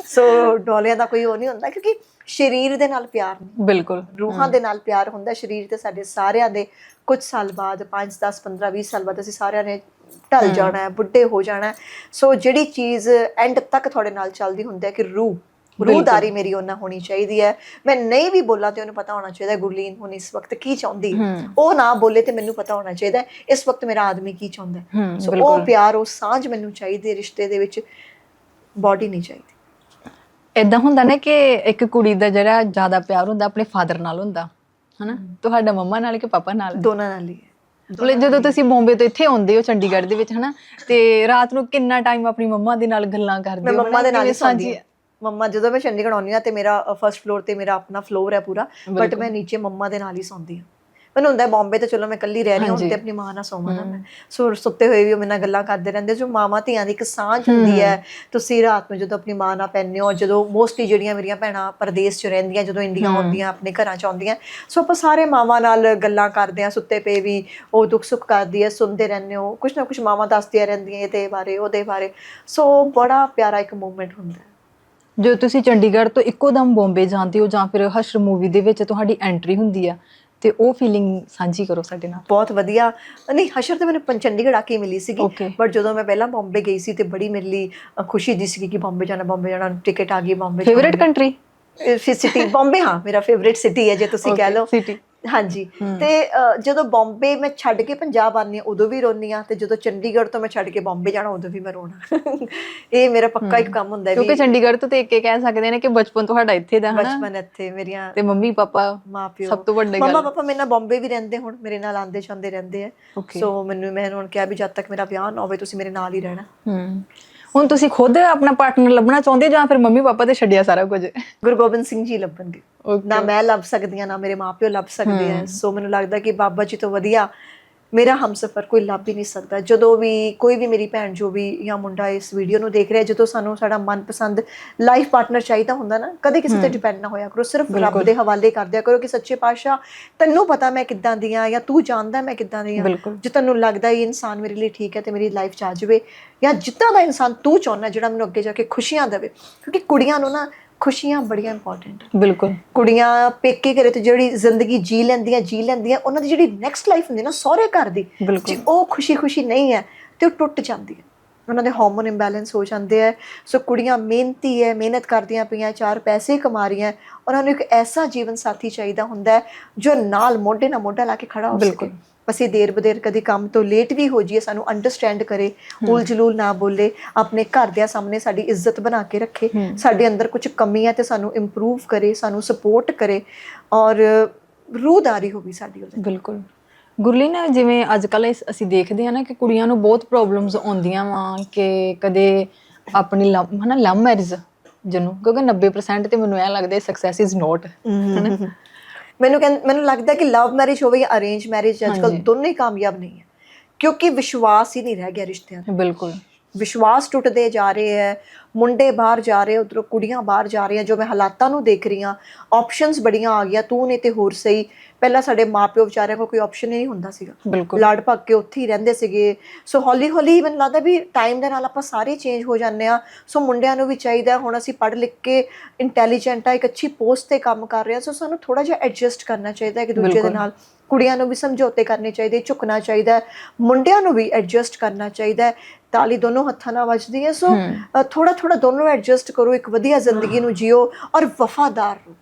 ਸੋ ਡੋਲਿਆਂ ਦਾ ਕੋਈ ਉਹ ਨਹੀਂ ਹੁੰਦਾ ਕਿਉਂਕਿ ਸਰੀਰ ਦੇ ਨਾਲ ਪਿਆਰ ਨਹੀਂ ਬਿਲਕੁਲ ਰੂਹਾਂ ਦੇ ਨਾਲ ਪਿਆਰ ਹੁੰਦਾ ਸਰੀਰ ਤੇ ਸਾਡੇ ਸਾਰਿਆਂ ਦੇ ਕੁਝ ਸਾਲ ਬਾਅਦ 5 10 15 20 ਸਾਲ ਬਾਅਦ ਅਸੀਂ ਸਾਰਿਆਂ ਨੇ ਢਲ ਜਾਣਾ ਹੈ ਬੁੱਢੇ ਹੋ ਜਾਣਾ ਹੈ। ਸੋ ਜਿਹੜੀ ਚੀਜ਼ ਐਂਡ ਤੱਕ ਤੁਹਾਡੇ ਨਾਲ ਚੱਲਦੀ ਹੁੰਦੀ ਹੈ ਕਿ ਰੂਹ ਰੂਹਦਾਰੀ ਮੇਰੀ ਉਹਨਾਂ ਹੋਣੀ ਚਾਹੀਦੀ ਹੈ। ਮੈਂ ਨਹੀਂ ਵੀ ਬੋਲਾਂ ਤੇ ਉਹਨੂੰ ਪਤਾ ਹੋਣਾ ਚਾਹੀਦਾ ਗੁਰਲੀਨ ਹੁਣ ਇਸ ਵਕਤ ਕੀ ਚਾਹੁੰਦੀ। ਉਹ ਨਾ ਬੋਲੇ ਤੇ ਮੈਨੂੰ ਪਤਾ ਹੋਣਾ ਚਾਹੀਦਾ ਇਸ ਵਕਤ ਮੇਰਾ ਆਦਮੀ ਕੀ ਚਾਹੁੰਦਾ ਸੋ ਉਹ ਪਿਆਰ ਉਹ ਸਾਂਝ ਮੈਨੂੰ ਚਾਹੀਦੀ ਰਿਸ਼ਤੇ ਦੇ ਵਿੱਚ। ਬਾਡੀ ਨਹੀਂ ਚਾਹੀਦੀ। ਏਦਾਂ ਹੁੰਦਾ ਨਾ ਕਿ ਇੱਕ ਕੁੜੀ ਦਾ ਜਿਹੜਾ ਜ਼ਿਆਦਾ ਪਿਆਰ ਹੁੰਦਾ ਆਪਣੇ ਫਾਦਰ ਨਾਲ ਹੁੰਦਾ। ਹਨਾ? ਤੁਹਾਡਾ ਮੰਮਾ ਨਾਲ ਕਿ ਪਾਪਾ ਨਾਲ? ਦੋਨਾਂ ਨਾਲ ਹੀ ਮਤਲਬ ਜਦੋਂ ਤੁਸੀਂ ਬੰਬੇ ਤੋਂ ਇੱਥੇ ਆਉਂਦੇ ਹੋ ਚੰਡੀਗੜ੍ਹ ਦੇ ਵਿੱਚ ਹਨਾ? ਤੇ ਰਾਤ ਨੂੰ ਕਿੰਨਾ ਟਾਈਮ ਆਪਣੀ ਮੰਮਾ ਦੇ ਨਾਲ ਗੱਲਾਂ ਕਰਦੇ ਮੈਂ ਹੋ? ਮੰਮਾ? ਦੇ ਨਾਲ ਹੀ ਸੌਂਦੀ ਹਾਂ। ਮੰਮਾ ਜਦੋਂ ਮੈਂ ਚੰਡੀਗੜ੍ਹ ਆਉਂਦੀ ਹਾਂ ਤੇ ਮੇਰਾ ਫਰਸਟ ਫਲੋਰ ਤੇ ਮੇਰਾ ਆਪਣਾ ਫਲੋਰ ਹੈ ਪੂਰਾ ਬਟ ਮੈਂ ਨੀਚੇ ਮੰਮਾ ਦੇ ਨਾਲ ਹੀ ਸੌਂਦੀ ਹਾਂ। ਮੈਨੂੰ ਹੁੰਦਾ ਹੈ ਬੰਬੇ ਤੇ ਚਲੋ ਮੈਂ ਇਕੱਲੀ ਰਹਿ ਰਹੀ ਹਾਂ ਤੇ ਆਪਣੀ ਮਾਂ ਨਾਲ ਸੌਵਾਂ ਨਾ ਮੈਂ। ਸੋ ਸੁੱਤੇ ਹੋਏ ਵੀ ਉਹ ਮੇਰੇ ਨਾਲ ਗੱਲਾਂ ਕਰਦੇ ਰਹਿੰਦੇ ਜੋ ਮਾਵਾਂ ਧੀਆਂ ਦੀ ਇੱਕ ਸਾਂਝ ਹੁੰਦੀ ਹੈ। ਤੁਸੀਂ ਰਾਤ ਨੂੰ ਜਦੋਂ ਆਪਣੀ ਮਾਂ ਨਾਲ ਪੈਂਦੇ ਹੋ ਜਦੋਂ ਮੋਸਟਲੀ ਜਿਹੜੀਆਂ ਮੇਰੀਆਂ ਭੈਣਾਂ ਪਰਦੇਸ 'ਚ ਰਹਿੰਦੀਆਂ ਜਦੋਂ ਇੰਡੀਆ ਆਉਂਦੀਆਂ ਆਪਣੇ ਘਰਾਂ 'ਚ ਆਉਂਦੀਆਂ ਸੋ ਆਪਾਂ ਸਾਰੇ ਮਾਵਾਂ ਨਾਲ ਗੱਲਾਂ ਕਰਦੇ ਆ ਸੁੱਤੇ ਪਏ ਵੀ ਉਹ ਦੁੱਖ ਸੁੱਖ ਕਰਦੀ ਹੈ ਸੁਣਦੇ ਰਹਿੰਦੇ ਹੋ ਕੁਛ ਨਾ ਕੁਛ ਮਾਵਾਂ ਦੱਸਦੀਆਂ ਰਹਿੰਦੀਆਂ ਇਹਦੇ ਬਾਰੇ ਉਹਦੇ ਬਾਰੇ। ਸੋ ਬੜਾ ਪਿਆਰਾ ਇੱਕ ਮੂਮੈਂਟ ਹੁੰਦਾ ਹੈ। ਜੋ ਤੁਸੀਂ ਚੰਡੀਗੜ੍ਹ ਤੋਂ ਇੱਕੋ ਦਮ ਬੰਬੇ ਜਾਂਦੇ ਹੋ ਜਾਂ ਫਿਰ ਹਸ਼ਰ ਮੂਵੀ ਦੇ ਵਿੱਚ ਤੁਹਾਡੀ ਐਂਟਰੀ ਹੁੰਦੀ ਆ ਤੇ ਉਹ ਫੀਲਿੰਗ ਸਾਂਝੀ ਕਰੋ ਸਾਡੇ ਨਾਲ। ਬਹੁਤ ਵਧੀਆ। ਨਹੀਂ ਹਸ਼ਰ ਤੇ ਮੈਨੂੰ ਚੰਡੀਗੜ੍ਹ ਆ ਕੇ ਮਿਲੀ ਸੀਗੀ. ਬਟ ਜਦੋਂ ਮੈਂ ਪਹਿਲਾਂ ਬੰਬੇ ਗਈ ਸੀ ਤੇ ਬੜੀ ਮੇਰੇ ਲਈ ਖੁਸ਼ੀ ਦੀ ਸੀਗੀ ਕਿ ਬੰਬੇ ਜਾਣਾ ਬੰਬੇ ਜਾਣਾ ਟਿਕਟ ਆ ਗਈ Bombay favourite country city Bombay ਹਾਂ ਮੇਰਾ ਫੇਵਰਿਟ ਸਿਟੀ ਹੈ ਜੇ ਤੁਸੀਂ ਕਹਿ ਲਓ। ਸਿਟੀ ਹਾਂਜੀ। ਤੇ ਜਦੋਂ ਬੰਬੇ ਮੈਂ ਛੱਡ ਕੇ ਪੰਜਾਬ ਆਨੀ ਉਦੋਂ ਵੀ ਰੋਨੀ ਆ ਤੇ ਜਦੋਂ ਚੰਡੀਗੜ੍ਹ ਤੋਂ ਮੈਂ ਛੱਡ ਕੇ ਬੰਬੇ ਜਾਣਾ ਉਦੋਂ ਵੀ ਮੈਂ ਰੋਣਾ। (laughs) ਇਹ ਮੇਰਾ ਪੱਕਾ ਇੱਕ ਕੰਮ ਹੁੰਦਾ ਹੈ ਕਿਉਂਕਿ ਵੀ ਚੰਡੀਗੜ੍ਹ ਤੋਂ ਤੇ ਇੱਕ ਇਹ ਕਹਿ ਸਕਦੇ ਨੇ ਕਿ ਬਚਪਨ ਤੁਹਾਡਾ ਇੱਥੇ ਦਾ ਹਨਾ? ਬਚਪਨ ਇੱਥੇ ਮੇਰੀਆਂ ਤੇ ਮੰਮੀ ਪਾਪਾ ਮਾਪਿਓ। ਸਭ ਤੋਂ ਵੱਡੀ ਮੰਮਾ ਗੱਲ ਪਾਪਾ ਮੇਰੇ ਨਾਲ ਬੰਬੇ ਵੀ ਰਹਿੰਦੇ ਹੁਣ ਮੇਰੇ ਨਾਲ ਆਂਦੇ ਜਾਂਦੇ ਰਹਿੰਦੇ ਆ. ਸੋ ਮੈਨੂੰ ਮੈਂ ਹੁਣ ਕਿਹਾ ਵੀ ਜਦ ਤੱਕ ਮੇਰਾ ਵਿਆਹ ਨਾ ਹੋਵੇ ਤੁਸੀਂ ਮੇਰੇ ਨਾਲ ਹੀ ਰਹਿਣਾ। ਹੂੰ। ਹੁਣ ਤੁਸੀਂ ਖੁਦ ਆਪਣਾ ਪਾਰਟਨਰ ਲੱਭਣਾ ਚਾਹੁੰਦੇ ਹੋ ਜਾਂ ਫਿਰ ਮੰਮੀ ਪਾਪਾ ਤੇ ਛੱਡਿਆ ਸਾਰਾ ਕੁਝ? ਗੁਰੂ ਗੋਬਿੰਦ ਸਿੰਘ ਜੀ ਲੱਭਣਗੇ. ਨਾ ਮੈਂ ਲੱਭ ਸਕਦੀ ਹਾਂ ਨਾ ਮੇਰੇ ਮਾਪਿਓ ਲੱਭ ਸਕਦੇ ਆ। ਸੋ ਮੈਨੂੰ ਲੱਗਦਾ ਕਿ ਬਾਬਾ ਜੀ ਤੋਂ ਵਧੀਆ ਮੇਰਾ ਹਮਸਫਰ ਕੋਈ ਲੱਭ ਹੀ ਨਹੀਂ ਸਕਦਾ। ਜਦੋਂ ਵੀ ਕੋਈ ਵੀ ਮੇਰੀ ਭੈਣ ਜੋ ਵੀ ਜਾਂ ਮੁੰਡਾ ਇਸ ਵੀਡੀਓ ਨੂੰ ਦੇਖ ਰਿਹਾ ਜਦੋਂ ਸਾਨੂੰ ਸਾਡਾ ਮਨਪਸੰਦ ਲਾਈਫ ਪਾਰਟਨਰ ਚਾਹੀਦਾ ਹੁੰਦਾ ਨਾ ਕਦੇ ਕਿਸੇ ਤੇ ਡਿਪੈਂਡ ਨਾ ਹੋਇਆ ਕਰੋ। ਸਿਰਫ ਰੱਬ ਦੇ ਹਵਾਲੇ ਕਰ ਦਿਆ ਕਰੋ ਕਿ ਸੱਚੇ ਪਾਤਸ਼ਾਹ ਤੈਨੂੰ ਪਤਾ ਮੈਂ ਕਿੱਦਾਂ ਦੀ ਆ ਜਾਂ ਤੂੰ ਜਾਣਦਾ ਮੈਂ ਕਿੱਦਾਂ ਦੀ ਆ। ਜੇ ਤੈਨੂੰ ਲੱਗਦਾ ਇਹ ਇਨਸਾਨ ਮੇਰੇ ਲਈ ਠੀਕ ਹੈ ਤੇ ਮੇਰੀ ਲਾਈਫ ਚ ਆ ਜਾਵੇ ਜਾਂ ਜਿੱਦਾਂ ਦਾ ਇਨਸਾਨ ਤੂੰ ਚਾਹੁੰਦਾ ਜਿਹੜਾ ਮੈਨੂੰ ਅੱਗੇ ਜਾ ਕੇ ਖੁਸ਼ੀਆਂ ਦੇਵੇ। ਕਿਉਂਕਿ ਕੁੜੀਆਂ ਨੂੰ ਨਾ ਖੁਸ਼ੀਆਂ ਬੜੀਆਂ ਇੰਪੋਰਟੈਂਟ ਬਿਲਕੁਲ। ਕੁੜੀਆਂ ਪੇਕੇ ਘਰੇ ਤੇ ਜਿਹੜੀ ਜ਼ਿੰਦਗੀ ਜੀ ਲੈਂਦੀਆਂ ਜੀ ਲੈਂਦੀਆਂ ਉਹਨਾਂ ਦੀ ਜਿਹੜੀ ਨੈਕਸਟ ਲਾਈਫ ਹੁੰਦੀ ਨਾ ਸਹੁਰੇ ਘਰ ਦੀ। ਜੇ ਉਹ ਖੁਸ਼ੀ-ਖੁਸ਼ੀ ਨਹੀਂ ਹੈ ਤੇ ਉਹ ਟੁੱਟ ਜਾਂਦੀ ਹੈ ਉਹਨਾਂ ਦੇ ਹਾਰਮੋਨ ਇੰਬੈਲੈਂਸ ਹੋ ਜਾਂਦੇ ਹੈ। ਸੋ ਕੁੜੀਆਂ ਮਿਹਨਤੀ ਹੈ ਮਿਹਨਤ ਕਰਦੀਆਂ ਪਈਆਂ ਚਾਰ ਪੈਸੇ ਕਮਾ ਰਹੀਆਂ ਉਹਨਾਂ ਨੂੰ ਇੱਕ ਐਸਾ ਜੀਵਨ ਸਾਥੀ ਚਾਹੀਦਾ ਹੁੰਦਾ ਜੋ ਨਾਲ ਮੋਢੇ ਨਾਲ ਮੋਢਾ ਲਾ ਕੇ ਖੜਾ ਹੋ ਬਿਲਕੁਲ। ਅਸੀਂ ਦੇਰ ਬਦੇਰ ਕਦੀ ਕੰਮ ਤੋਂ ਲੇਟ ਵੀ ਹੋ ਜਾਈਏ ਸਾਨੂੰ ਅੰਡਰਸਟੈਂਡ ਕਰੇ ਉਲ ਜਲੂਲ ਨਾ ਬੋਲੇ ਆਪਣੇ ਘਰਦਿਆਂ ਸਾਹਮਣੇ ਸਾਡੀ ਇੱਜ਼ਤ ਬਣਾ ਕੇ ਰੱਖੇ ਸਾਡੇ ਅੰਦਰ ਕੁਝ ਕਮੀਆਂ ਤੇ ਸਾਨੂੰ ਇੰਪਰੂਵ ਕਰੇ ਸਾਨੂੰ ਸਪੋਰਟ ਕਰੇ ਔਰ ਰੂਹਦਾਰੀ ਹੋਵੇ ਸਾਡੀ ਉਹਦੇ ਬਿਲਕੁਲ। ਗੁਰਲੀਨ ਜਿਵੇਂ ਅੱਜ ਕੱਲ ਅਸੀਂ ਦੇਖਦੇ ਹਾਂ ਨਾ ਕਿ ਕੁੜੀਆਂ ਨੂੰ ਬਹੁਤ ਪ੍ਰੋਬਲਮਸ ਆਉਂਦੀਆਂ ਵਾ ਕਿ ਕਦੇ ਆਪਣੀ ਹਨਾ ਲਵ ਮੈਰਿਜ ਜਿਹਨੂੰ ਕਿਉਂਕਿ 90% ਤੇ ਮੈਨੂੰ ਇਹ ਲੱਗਦਾ ਸਕਸੈਸ ਇਜ਼ ਨੋਟ ਹਨਾ। ਮੈਨੂੰ ਕਹਿੰ- ਮੈਨੂੰ ਲੱਗਦਾ ਕਿ ਲਵ ਮੈਰਿਜ ਹੋਵੇ ਜਾਂ ਅਰੇਂਜ ਮੈਰਿਜ ਅੱਜ ਕੱਲ ਹਾਂਜੀ। ਦੋਨੋਂ ਕਾਮਯਾਬ ਨਹੀਂ ਹੈ। ਕਿਉਂਕਿ ਵਿਸ਼ਵਾਸ ਹੀ ਨਹੀਂ ਰਹਿ ਗਿਆ ਰਿਸ਼ਤਿਆਂ 'ਚ ਬਿਲਕੁਲ। ਵਿਸ਼ਵਾਸ ਟੁੱਟਦੇ ਜਾ ਰਹੇ ਹੈ ਮੁੰਡੇ ਬਾਹਰ ਜਾ ਰਹੇ ਉਧਰੋਂ ਕੁੜੀਆਂ ਬਾਹਰ ਜਾ ਰਹੀਆਂ ਜੋ ਮੈਂ ਹਾਲਾਤਾਂ ਨੂੰ ਦੇਖ ਰਹੀ ਹਾਂ ਆਪਸ਼ਨਸ ਬੜੀਆਂ ਆ ਗਈਆਂ ਤੂੰ ਨੇ ਤੇ ਹੋਰ ਸਹੀ। ਪਹਿਲਾਂ ਸਾਡੇ ਮਾਪਿਓ ਵਿਚਾਰਿਆਂ ਕੋਲ ਕੋਈ ਆਪਸ਼ਨ ਨਹੀਂ ਹੁੰਦਾ ਸੀਗਾ। ਲੜ ਭੱਗ ਕੇ ਉੱਥੇ ਹੀ ਰਹਿੰਦੇ ਸੀਗੇ। ਸੋ ਹੌਲੀ ਹੌਲੀ ਮੈਨੂੰ ਲੱਗਦਾ ਵੀ ਟਾਈਮ ਦੇ ਨਾਲ ਆਪਾਂ ਸਾਰੇ ਚੇਂਜ ਹੋ ਜਾਂਦੇ ਆ ਸੋ ਮੁੰਡਿਆਂ ਨੂੰ ਵੀ ਚਾਹੀਦਾ ਹੁਣ ਅਸੀਂ ਪੜ੍ਹ ਲਿਖ ਕੇ ਇੰਟੈਲੀਜੈਂਟ ਆ ਇੱਕ ਅੱਛੀ ਪੋਸਟ ਤੇ ਕੰਮ ਕਰ ਰਹੇ ਆ ਸੋ ਸਾਨੂੰ ਥੋੜਾ ਜਿਹਾ ਐਡਜਸਟ ਕਰਨਾ ਚਾਹੀਦਾ ਹੈ ਇੱਕ ਦੂਜੇ ਦੇ। ਨਾਲ। ਕੁੜੀਆਂ ਨੂੰ ਵੀ ਸਮਝੌਤੇ ਕਰਨੇ ਚਾਹੀਦੇ ਝੁਕਣਾ ਚਾਹੀਦਾ ਮੁੰਡਿਆਂ ਨੂੰ ਵੀ ਐਡਜਸਟ ਕਰਨਾ ਚਾਹੀਦਾ। ਤਾਲੀ ਦੋਨੋਂ ਹੱਥਾਂ ਨਾਲ ਵੱਜਦੀ ਹੈ। ਸੋ ਥੋੜਾ ਥੋੜਾ ਦੋਨੋਂ ਐਡਜਸਟ ਕਰੋ। ਇੱਕ ਵਧੀਆ ਜ਼ਿੰਦਗੀ ਨੂੰ ਜਿਓ ਔਰ ਵਫਾਦਾਰ ਰਹੋ।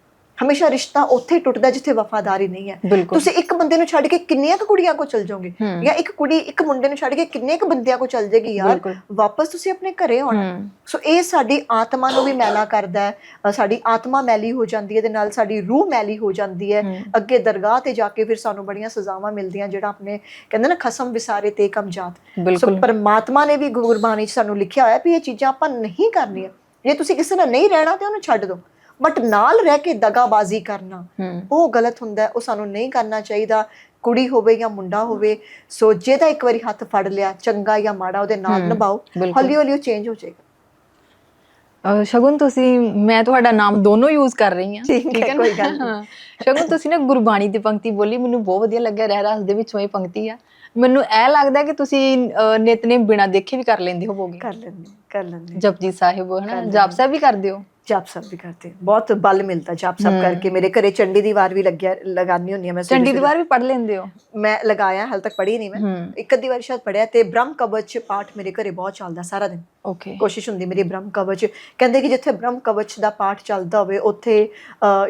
ਹਮੇਸ਼ਾ ਰਿਸ਼ਤਾ ਉੱਥੇ ਟੁੱਟਦਾ ਜਿੱਥੇ ਵਫਾਦਾਰੀ ਨਹੀਂ ਹੈ। ਤੁਸੀਂ ਇੱਕ ਬੰਦੇ ਨੂੰ ਛੱਡ ਕੇ ਕਿੰਨੀਆਂ ਕੁ ਕੁੜੀਆਂ ਕੋ ਚਲ ਜਾਓਗੇ? ਜਾਂ ਇੱਕ ਕੁੜੀ ਇੱਕ ਮੁੰਡੇ ਨੂੰ ਛੱਡ ਕੇ ਕਿੰਨੇ ਕੁ ਬੰਦਿਆਂ ਕੋ ਚਲ ਜਾਏਗੀ? ਯਾਰ। ਵਾਪਸ ਤੁਸੀਂ ਆਪਣੇ ਘਰੇ ਆਉਣਾ। ਸੋ ਇਹ ਸਾਡੀ ਆਤਮਾ ਨੂੰ ਵੀ ਮੈਲਾ ਕਰਦਾ ਹੈ। ਸਾਡੀ ਆਤਮਾ ਮੈਲੀ ਹੋ ਜਾਂਦੀ ਹੈ ਦੇ ਨਾਲ ਸਾਡੀ ਰੂਹ ਮੈਲੀ ਹੋ ਜਾਂਦੀ ਹੈ। ਅੱਗੇ ਦਰਗਾਹ ਤੇ ਜਾ ਕੇ ਫਿਰ ਸਾਨੂੰ ਬੜੀਆਂ ਸਜ਼ਾਵਾਂ ਮਿਲਦੀਆਂ ਜਿਹੜਾ ਆਪਣੇ ਕਹਿੰਦੇ ਨਾ ਖਸਮ ਵਿਸਾਰੇ ਤੇ ਕਮ ਜਾਤ। ਸੋ ਪਰਮਾਤਮਾ ਨੇ ਵੀ ਗੁਰਬਾਣੀ 'ਚ ਸਾਨੂੰ ਲਿਖਿਆ ਹੋਇਆ ਵੀ ਇਹ ਚੀਜ਼ਾਂ ਆਪਾਂ ਨਹੀਂ ਕਰਨੀਆਂ। ਜੇ ਤੁਸੀਂ ਕਿਸੇ ਨਾਲ ਨਹੀਂ ਰਹਿਣਾ ਤੇ ਉਹਨੂੰ ਛੱਡ ਦਿਓ। ਬਟ ਨਾਲ ਰਹਿ ਕੇ ਦਗਾਬਾਜ਼ੀ ਕਰਨਾ ਉਹ ਗਲਤ ਹੁੰਦਾ ਉਹ ਸਾਨੂੰ ਨਹੀਂ ਕਰਨਾ ਚਾਹੀਦਾ। ਕੁੜੀ ਹੋਵੇ ਜਾਂ ਮੁੰਡਾ ਹੋਵੇ ਸੋ ਜੇ ਤਾਂ ਇੱਕ ਵਾਰੀ ਹੱਥ ਫੜ ਲਿਆ ਚੰਗਾ ਜਾਂ ਮਾੜਾ ਉਹਦੇ ਨਾਲ ਨਿਭਾਓ। ਹੌਲੀ ਹੌਲੀ ਉਹ ਚੇਂਜ ਹੋ ਜਾਏਗਾ। ਸ਼ਗੁਨ ਤੁਸੀਂ ਮੈਂ ਤੁਹਾਡਾ ਨਾਮ ਦੋਨੋਂ ਯੂਜ਼ ਕਰ ਰਹੀ ਹਾਂ। ਠੀਕ ਹੈ? ਕੋਈ ਗੱਲ ਨਹੀਂ। ਸ਼ਗੁਨ ਤੁਸੀਂ ਨਾ ਗੁਰਬਾਣੀ ਦੀ ਪੰਕਤੀ ਬੋਲੀ ਮੈਨੂੰ ਬਹੁਤ ਵਧੀਆ ਲੱਗਿਆ ਰਹਿ ਰਸ ਦੇ ਵਿੱਚੋਂ ਇਹ ਪੰਕਤੀ ਆ। ਮੈਨੂੰ ਇਹ ਲੱਗਦਾ ਕਿ ਤੁਸੀਂ ਅਹ, ਨਿਤਨੇਮ ਬਿਨਾ ਦੇਖੇ ਵੀ ਕਰ ਲੈਂਦੇ ਹੋਵੋਗੇ। ਕਰ ਲੈਂਦੇ ਕਰ ਲੈਂਦੇ। ਜਪਜੀ ਸਾਹਿਬ ਹਨਾ? ਜਾਪ ਸਾਹਿਬ ਵੀ ਕਰਦੇ ਹੋ? ਜਾਪ ਸਭ ਵੀ ਕਰਤੇ ਬਹੁਤ ਬਲ ਮਿਲਦਾ ਜਾਪ ਸਭ ਕਰਕੇ। ਮੇਰੇ ਘਰੇ ਚੰਡੀ ਦੀ ਵਾਰ ਵੀ ਲੱਗਿਆ ਲਗਾਨੀ ਹੁੰਦੀ ਆ ਮੈਂ ਚੰਡੀ ਦੀ ਵਾਰ ਵੀ ਪੜ ਲੈਂਦੇ ਹੋ? ਮੈਂ ਲਗਾਇਆ ਹਾਲ ਤੱਕ ਪੜ੍ਹੀ ਨਹੀਂ ਮੈਂ। ਇੱਕ ਅੱਧੀ ਵਾਰ ਸ਼ਾਇਦ ਪੜਿਆ ਤੇ ਬ੍ਰਹਮ ਕਵਚ ਪਾਠ ਮੇਰੇ ਘਰੇ ਬਹੁਤ ਚੱਲਦਾ ਸਾਰਾ ਦਿਨ। ਓਕੇ ਕੋਸ਼ਿਸ਼ ਹੁੰਦੀ ਮੇਰੀ ਬ੍ਰਹਮ ਕਵਚ। ਕਹਿੰਦੇ ਕਿ ਜਿੱਥੇ ਬ੍ਰਹਮ ਕਵਚ ਦਾ ਪਾਠ ਚੱਲਦਾ ਹੋਵੇ ਉੱਥੇ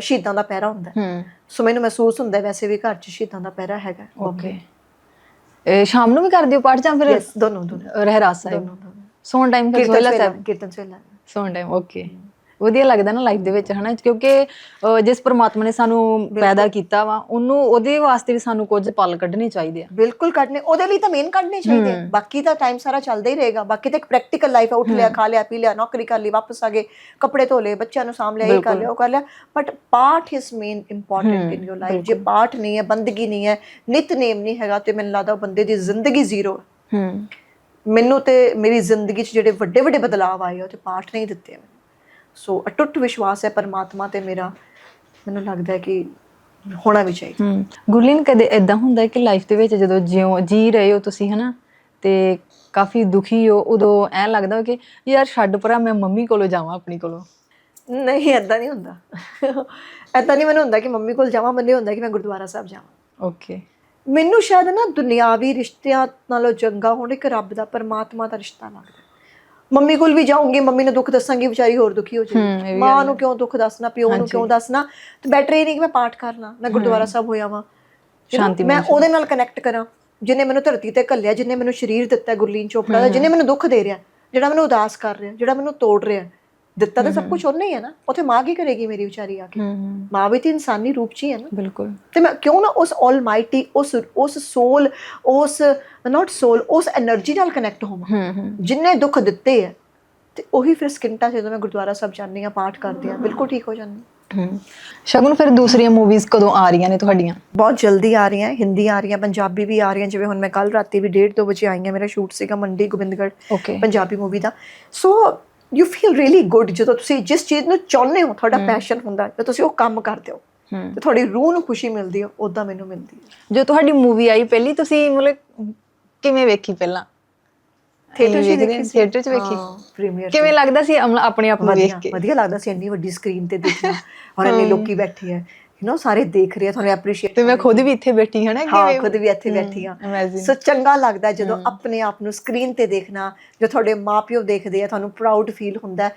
ਸ਼ਹੀਦਾਂ ਦਾ ਪਹਿਰਾ ਹੁੰਦਾ। ਹੈ। ਹੂੰ ਸੋ ਮੈਨੂੰ ਮਹਿਸੂਸ ਹੁੰਦਾ ਹੈ ਵੈਸੇ ਵੀ ਘਰ 'ਚ ਸ਼ਹੀਦਾਂ ਦਾ ਪਹਿਰਾ ਹੈਗਾ। ਓਕੇ ਸ਼ਾਮ ਨੂੰ ਵੀ ਕਰਦੇ ਹੋ ਪਾਠ ਜਾਂ ਫਿਰ ਦੋਨੋਂ ਦੋਨੋਂ। ਰਹਿਰਾਸ ਸਾਹਿਬ? ਸੌਣ ਟਾਈਮ ਕੀਰਤਨ ਸੋਹਿਲਾ ਸਾਹਿਬ? ਕੀਰਤਨ ਸੌਣ ਟਾਈਮ ਓਕੇ ਵਧੀਆ ਲੱਗਦਾ ਨਾ ਲਾਈਫ ਦੇ ਵਿੱਚ ਹਨਾ? ਕਿਉਂਕਿ ਅਹ, ਜਿਸ ਪ੍ਰਮਾਤਮਾ ਨੇ ਸਾਨੂੰ ਪੈਦਾ ਕੀਤਾ ਵਾ ਉਹਨੂੰ ਉਹਦੇ ਵਾਸਤੇ ਵੀ ਸਾਨੂੰ ਕੁਝ ਪਲ ਕੱਢਣੇ ਚਾਹੀਦੇ ਆ। ਬਿਲਕੁਲ ਕੱਢਨੇ ਉਹਦੇ ਲਈ ਤਾਂ ਮੇਨ ਕੱਢਨੇ ਚਾਹੀਦੇ ਆ। ਬਾਕੀ ਤਾਂ ਟਾਈਮ ਸਾਰਾ ਚੱਲਦਾ ਹੀ ਰਹੇਗਾ। ਬਾਕੀ ਤਾਂ ਇੱਕ ਪ੍ਰੈਕਟੀਕਲ ਲਾਈਫ ਹੈ ਉੱਠ ਲਿਆ ਖਾ ਲਿਆ ਪੀ ਲਿਆ ਨੌਕਰੀ ਕਰ ਲਈ ਵਾਪਸ ਆ ਗਏ ਕੱਪੜੇ ਧੋ ਲਏ ਬੱਚਿਆਂ ਨੂੰ ਸਾਂਭ ਲਿਆ ਇਹ ਕਰ ਲਿਆ ਉਹ ਕਰ ਲਿਆ। But path is main important in your life ਜੇ ਪਾਠ ਨਹੀਂ ਹੈ ਬੰਦਗੀ ਨਹੀਂ ਹੈ ਨਿਤਨੇਮ ਨਹੀਂ ਹੈਗਾ ਤੇ ਮੈਨੂੰ ਲੱਗਦਾ ਉਹ ਬੰਦੇ ਦੀ ਜ਼ਿੰਦਗੀ ਜ਼ੀਰੋ ਹੈ। ਹੂੰ। ਮੈਨੂੰ ਤੇ ਮੇਰੀ ਜ਼ਿੰਦਗੀ 'ਚ ਜਿਹੜੇ ਵੱਡੇ ਵੱਡੇ ਬਦਲਾਅ ਆਏ ਆ ਉਹ ਤੇ ਪਾਠ ਨਹੀਂ ਦਿੱਤੇ ਮੈਨੂੰ। ਸੋ ਅਟੁੱਟ ਵਿਸ਼ਵਾਸ ਹੈ ਪਰਮਾਤਮਾ ਤੇ ਮੇਰਾ। ਮੈਨੂੰ ਲੱਗਦਾ ਹੈ ਕਿ ਹੋਣਾ ਵੀ ਚਾਹੀਦਾ। ਹੂੰ। ਗੁਰਲੀਨ ਕਦੇ ਇਦਾਂ ਹੁੰਦਾ ਹੈ ਕਿ ਲਾਈਫ ਦੇ ਵਿੱਚ ਜਦੋਂ ਜਿਉ ਜੀ ਰਹੇ ਹੋ ਤੁਸੀਂ ਹਨਾ? ਤੇ ਕਾਫੀ ਦੁਖੀ ਹੋ ਉਦੋਂ ਐ ਲੱਗਦਾ ਕਿ ਯਾਰ ਛੱਡ ਪਰਾਂ ਮੈਂ ਮੰਮੀ ਕੋਲੋਂ ਜਾਵਾਂ ਆਪਣੀ ਕੋਲੋਂ। ਨਹੀਂ ਐਦਾਂ ਨਹੀਂ ਹੁੰਦਾ। ਐਦਾਂ ਨਹੀਂ ਮੈਨੂੰ ਹੁੰਦਾ ਕਿ ਮੰਮੀ ਕੋਲ ਜਾਵਾਂ ਮੈਨੂੰ ਹੁੰਦਾ ਕਿ ਮੈਂ ਗੁਰਦੁਆਰਾ ਸਾਹਿਬ ਜਾਵਾਂ। ਓਕੇ ਮੈਨੂੰ ਸ਼ਾਇਦ ਨਾ ਦੁਨਿਆਵੀ ਰਿਸ਼ਤਿਆਂ ਨਾਲੋਂ ਚੰਗਾ ਹੁਣ ਇੱਕ ਰੱਬ ਦਾ ਪਰਮਾਤਮਾ ਦਾ ਰਿਸ਼ਤਾ ਲੱਗਦਾ। ਮੰਮੀ ਕੋਲ ਵੀ ਜਾਊਂਗੀ ਮੰਮੀ ਨੂੰ ਦੁੱਖ ਦੱਸਾਂਗੀ ਵਿਚਾਰੀ ਹੋਰ ਦੁਖੀ ਹੋ ਜਾਏਗੀ ਮਾਂ ਨੂੰ ਕਿਉਂ ਦੁੱਖ ਦੱਸਣਾ ਪਿਓ ਨੂੰ ਕਿਉਂ ਦੱਸਣਾ? ਤੇ ਬੈਟਰ ਇਹ ਨਹੀਂ ਕਿ ਮੈਂ ਪਾਠ ਕਰ ਲਾਂ ਮੈਂ ਗੁਰਦੁਆਰਾ ਸਾਹਿਬ ਹੋਇਆ ਵਾਂ। ਸ਼ਾਂਤੀ ਮੈਂ ਉਹਦੇ ਨਾਲ ਕਨੈਕਟ ਕਰਾਂ ਜਿਹਨੇ ਮੈਨੂੰ ਧਰਤੀ ਤੇ ਘੱਲਿਆ ਜਿਹਨੇ ਮੈਨੂੰ ਸਰੀਰ ਦਿੱਤਾ ਗੁਰਲੀਨ ਚੋਪੜਾ ਦਾ ਜਿਹਨੇ ਮੈਨੂੰ ਦੁੱਖ ਦੇ ਰਿਹਾ ਜਿਹੜਾ ਮੈਨੂੰ ਉਦਾਸ ਕਰ ਰਿਹਾ ਜਿਹੜਾ ਮੈਨੂੰ ਤੋੜ ਰਿਹਾ ਦਿੱਤਾ ਤਾਂ ਸਭ ਕੁਝ ਉਹਨੇ ਹੀ ਹੈ ਨਾ। ਉਥੇ ਮਾਂ ਕੀ ਕਰੇਗੀ ਮੇਰੀ ਵਿਚਾਰੀ ਆ ਕੇ? ਮਾਂ ਵੀ ਤੇ ਇਨਸਾਨੀ ਰੂਪ ਚ ਹੀ ਹੈ ਨਾ। ਬਿਲਕੁਲ। ਤੇ ਮੈਂ ਕਿਉਂ ਨਾ ਉਸ ਆਲਮਾਈਟੀ ਉਸ ਉਸ ਸੋਲ ਉਸ ਨਾਟ ਸੋਲ ਉਸ એનર્ਜੀ ਨਾਲ ਕਨੈਕਟ ਹੋਵਾਂ। ਜਿੰਨੇ ਦੁੱਖ ਦਿੱਤੇ ਹੈ ਤੇ ਉਹੀ ਫਿਰ ਸਕਿੰਟਾ ਜਦੋਂ ਮੈਂ ਗੁਰਦੁਆਰਾ ਸਾਹਿਬ ਜਾਂਦੀ ਆ ਪਾਠ ਕਰਦੀ ਆ ਬਿਲਕੁਲ ਠੀਕ ਹੋ ਜਾਂਦੀ। ਸ਼ਗੁਨ ਫਿਰ ਦੂਸਰੀਆਂ ਮੂਵੀਜ਼ ਕਦੋਂ ਆ ਰਹੀਆਂ ਨੇ ਤੁਹਾਡੀਆਂ? ਬਹੁਤ ਜਲਦੀ ਆ ਰਹੀਆਂ ਹਿੰਦੀ ਆ ਰਹੀਆਂ ਪੰਜਾਬੀ ਵੀ ਆ ਰਹੀਆਂ ਜਿਵੇਂ ਹੁਣ ਮੈਂ ਕੱਲ ਰਾਤੀ ਵੀ 1:30 ਵਜੇ ਆਈ ਆ ਮੇਰਾ ਸ਼ੂਟ ਸੀਗਾ Mandi Gobindgarh Punjabi movie the. So you feel really good ਜਦੋਂ ਤੁਸੀਂ ਜਿਸ ਚੀਜ਼ ਨੂੰ ਚਾਹੁੰਦੇ ਹੋ ਤੁਹਾਡਾ ਪੈਸ਼ਨ ਹੁੰਦਾ ਤੇ ਤੁਸੀਂ ਉਹ ਕੰਮ ਕਰਦੇ ਹੋ ਤੇ ਤੁਹਾਡੀ ਰੂਹ ਨੂੰ ਖੁਸ਼ੀ ਮਿਲਦੀ ਹੈ ਉਦਾਂ ਮੈਨੂੰ ਮਿਲਦੀ ਹੈ। ਜੋ ਤੁਹਾਡੀ ਮੂਵੀ ਆਈ ਪਹਿਲੀ ਤੁਸੀਂ ਮਤਲਬ ਕਿਵੇਂ ਵੇਖੀ ਪਹਿਲਾਂ? ਥੀਏਟਰ 'ਚ ਦੇਖੀ ਥੀਏਟਰ 'ਚ ਵੇਖੀ? ਪ੍ਰੀਮੀਅਰ ਕਿਵੇਂ ਲੱਗਦਾ ਸੀ ਆਪਣੇ ਆਪ ਨੂੰ ਵੇਖ ਕੇ? ਵਧੀਆ ਲੱਗਦਾ ਸੀ ਇੰਨੀ ਵੱਡੀ ਸਕਰੀਨ ਤੇ ਦੇਖਣਾ (laughs) ਔਰ ਇੰਨੇ ਲੋਕੀ ਬੈਠੇ ਆ ਯੂ نو ਸਾਰੇ ਦੇਖ ਰਹੇ ਆ ਤੁਹਾਨੂੰ ਐਪਰੀਸ਼ੀਏਟ ਤੇ ਮੈਂ ਖੁਦ ਵੀ ਇੱਥੇ ਬੈਠੀ ਹਾਂ ਨਾ ਹਾਂ ਖੁਦ ਵੀ ਇੱਥੇ ਬੈਠੀ amazing. ਸੋ ਚੰਗਾ ਲੱਗਦਾ ਹੈ। ਜਦੋਂ ਆਪਣੇ ਆਪ ਨੂੰ ਸਕਰੀਨ ਤੇ ਦੇਖਣਾ ਜੋ ਤੁਹਾਡੇ ਮਾਪਿਓ ਦੇਖਦੇ ਆ ਤੁਹਾਨੂੰ ਪ੍ਰਾਊਡ ਫੀਲ ਹੁੰਦਾ ਹੈ।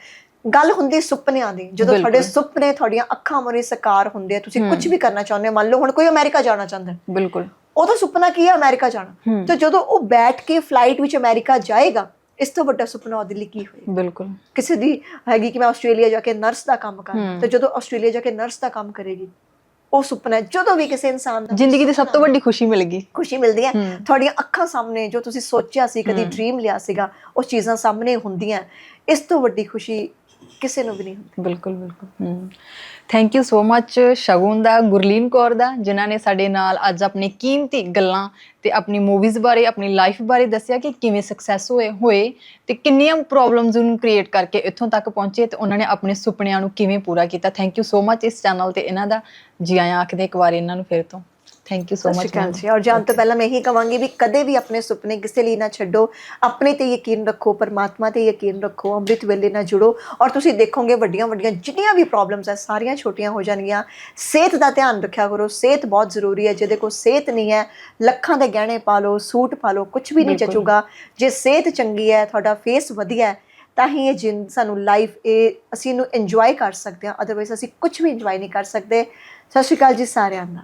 ਗੱਲ ਹੁੰਦੀ ਸੁਪਨਿਆਂ ਦੀ। ਜਦੋਂ ਤੁਹਾਡੇ ਸੁਪਨੇ ਤੁਹਾਡੀਆਂ ਅੱਖਾਂ ਮੂਹਰੇ ਸਾਕਾਰ ਹੁੰਦੇ ਆ ਤੁਸੀਂ ਕੁਝ ਵੀ ਕਰਨਾ ਚਾਹੁੰਦੇ ਹੋ ਮੰਨ ਲਓ ਹੁਣ ਕੋਈ ਅਮਰੀਕਾ ਜਾਣਾ ਚਾਹੁੰਦਾ ਹੈ। ਬਿਲਕੁਲ। ਉਹਦਾ ਸੁਪਨਾ ਕੀ ਹੈ ਅਮਰੀਕਾ ਜਾਣਾ? ਤੇ ਜਦੋਂ ਉਹ ਬੈਠ ਕੇ ਫਲਾਈਟ ਵਿੱਚ ਅਮਰੀਕਾ ਜਾਏਗਾ ਇਸ ਤੋਂ ਵੱਡਾ ਸੁਪਨਾ ਉਹਦੇ ਲਈ ਕੀ ਹੋਏਗਾ? ਬਿਲਕੁਲ। ਕਿਸੇ ਦੀ ਹੈਗੀ ਕਿ ਮੈਂ ਆਸਟ੍ਰੇਲੀਆ ਜਾ ਕੇ ਨਰਸ ਦਾ ਕੰਮ ਕਰਾਂ ਤੇ ਜਦੋਂ ਆਸਟ੍ਰੇਲੀਆ ਜਾ ਕੇ ਨਰਸ ਦਾ ਕੰਮ ਕਰੇਗੀ ਉਹ ਸੁਪਨਾ। ਜਦੋਂ ਵੀ ਕਿਸੇ ਇਨਸਾਨ ਦਾ ਜ਼ਿੰਦਗੀ ਦੀ ਸਭ ਤੋਂ ਵੱਡੀ ਖੁਸ਼ੀ ਮਿਲ ਗਈ। ਖੁਸ਼ੀ ਮਿਲਦੀ ਹੈ। ਤੁਹਾਡੀਆਂ ਅੱਖਾਂ ਸਾਹਮਣੇ ਜੋ ਤੁਸੀਂ ਸੋਚਿਆ ਸੀ ਕਦੀ ਡ੍ਰੀਮ ਲਿਆ ਸੀਗਾ ਉਹ ਚੀਜ਼ਾਂ ਸਾਹਮਣੇ ਹੁੰਦੀਆਂ। ਇਸ ਤੋਂ ਵੱਡੀ ਖੁਸ਼ੀ ਕਿਸੇ ਨੂੰ ਵੀ ਨਹੀਂ ਹੁੰਦੀ। ਬਿਲਕੁਲ ਬਿਲਕੁਲ। Thank you so much Shagun ਦਾ, ਗੁਰਲੀਨ ਕੌਰ ਦਾ, ਜਿਨ੍ਹਾਂ ਨੇ ਸਾਡੇ ਨਾਲ ਅੱਜ ਆਪਣੀ ਕੀਮਤੀ ਗੱਲਾਂ ਤੇ ਆਪਣੀ ਮੂਵੀਜ਼ ਬਾਰੇ, ਆਪਣੀ ਲਾਈਫ ਬਾਰੇ ਦੱਸਿਆ ਕਿ ਕਿਵੇਂ ਸਕਸੈਸ ਹੋਏ ਹੋਏ ਤੇ ਕਿੰਨੀਆਂ ਪ੍ਰੋਬਲਮਸ ਨੂੰ ਕ੍ਰੀਏਟ ਕਰਕੇ ਇੱਥੋਂ ਤੱਕ ਪਹੁੰਚੇ ਤੇ ਉਹਨਾਂ ਨੇ ਆਪਣੇ ਸੁਪਨਿਆਂ ਨੂੰ ਕਿਵੇਂ ਪੂਰਾ ਕੀਤਾ। ਥੈਂਕ ਯੂ ਸੋ ਮੱਚ ਇਸ ਚੈਨਲ ਤੇ ਇਹਨਾਂ ਦਾ। ਜੀ ਆਇਆਂ ਆਖਦੇ ਇੱਕ ਵਾਰ ਇਹਨਾਂ ਨੂੰ ਫਿਰ ਤੋਂ। ਥੈਂਕ ਯੂ ਸੋ ਮੱਚ ਸ਼ਿਕਾਇਤ ਜੀ। ਔਰ ਜਾਣ ਤੋਂ ਪਹਿਲਾਂ ਮੈਂ ਇਹੀ ਕਵਾਂਗੀ ਵੀ ਕਦੇ ਵੀ ਆਪਣੇ ਸੁਪਨੇ ਕਿਸੇ ਲਈ ਨਾ ਛੱਡੋ ਆਪਣੇ ਤੇ ਯਕੀਨ ਰੱਖੋ ਪਰਮਾਤਮਾ ਤੇ ਯਕੀਨ ਰੱਖੋ ਅੰਮ੍ਰਿਤ ਵੇਲੇ ਨਾਲ ਜੁੜੋ। ਔਰ ਤੁਸੀਂ ਦੇਖੋਗੇ ਵੱਡੀਆਂ ਵੱਡੀਆਂ ਜਿੰਨੀਆਂ ਵੀ ਪ੍ਰੋਬਲਮਸ ਹੈ ਸਾਰੀਆਂ ਛੋਟੀਆਂ ਹੋ ਜਾਣਗੀਆਂ। ਸਿਹਤ ਦਾ ਧਿਆਨ ਰੱਖਿਆ ਕਰੋ। ਸਿਹਤ ਬਹੁਤ ਜ਼ਰੂਰੀ ਹੈ। ਜਿਹਦੇ ਕੋਲ ਸਿਹਤ ਨਹੀਂ ਹੈ ਲੱਖਾਂ ਦੇ ਗਹਿਣੇ ਪਾ ਲਓ ਸੂਟ ਪਾ ਲਓ ਕੁਝ ਵੀ ਨਹੀਂ ਜਚੂਗਾ। ਜੇ ਸਿਹਤ ਚੰਗੀ ਹੈ ਤੁਹਾਡਾ ਫੇਸ ਵਧੀਆ ਹੈ ਤਾਂ ਹੀ ਇਹ ਜਿੰਦ ਸਾਨੂੰ ਲਾਈਫ ਇਹ ਅਸੀਂ ਇਹਨੂੰ ਇੰਜੋਏ ਕਰ ਸਕਦੇ ਹਾਂ। ਅਦਰਵਾਈਜ਼ ਅਸੀਂ ਕੁਝ ਵੀ ਇੰਜੋਏ ਨਹੀਂ ਕਰ ਸਕਦੇ। ਸਤਿ ਸ਼੍ਰੀ ਅਕਾਲ ਜੀ ਸਾਰਿਆਂ ਦਾ।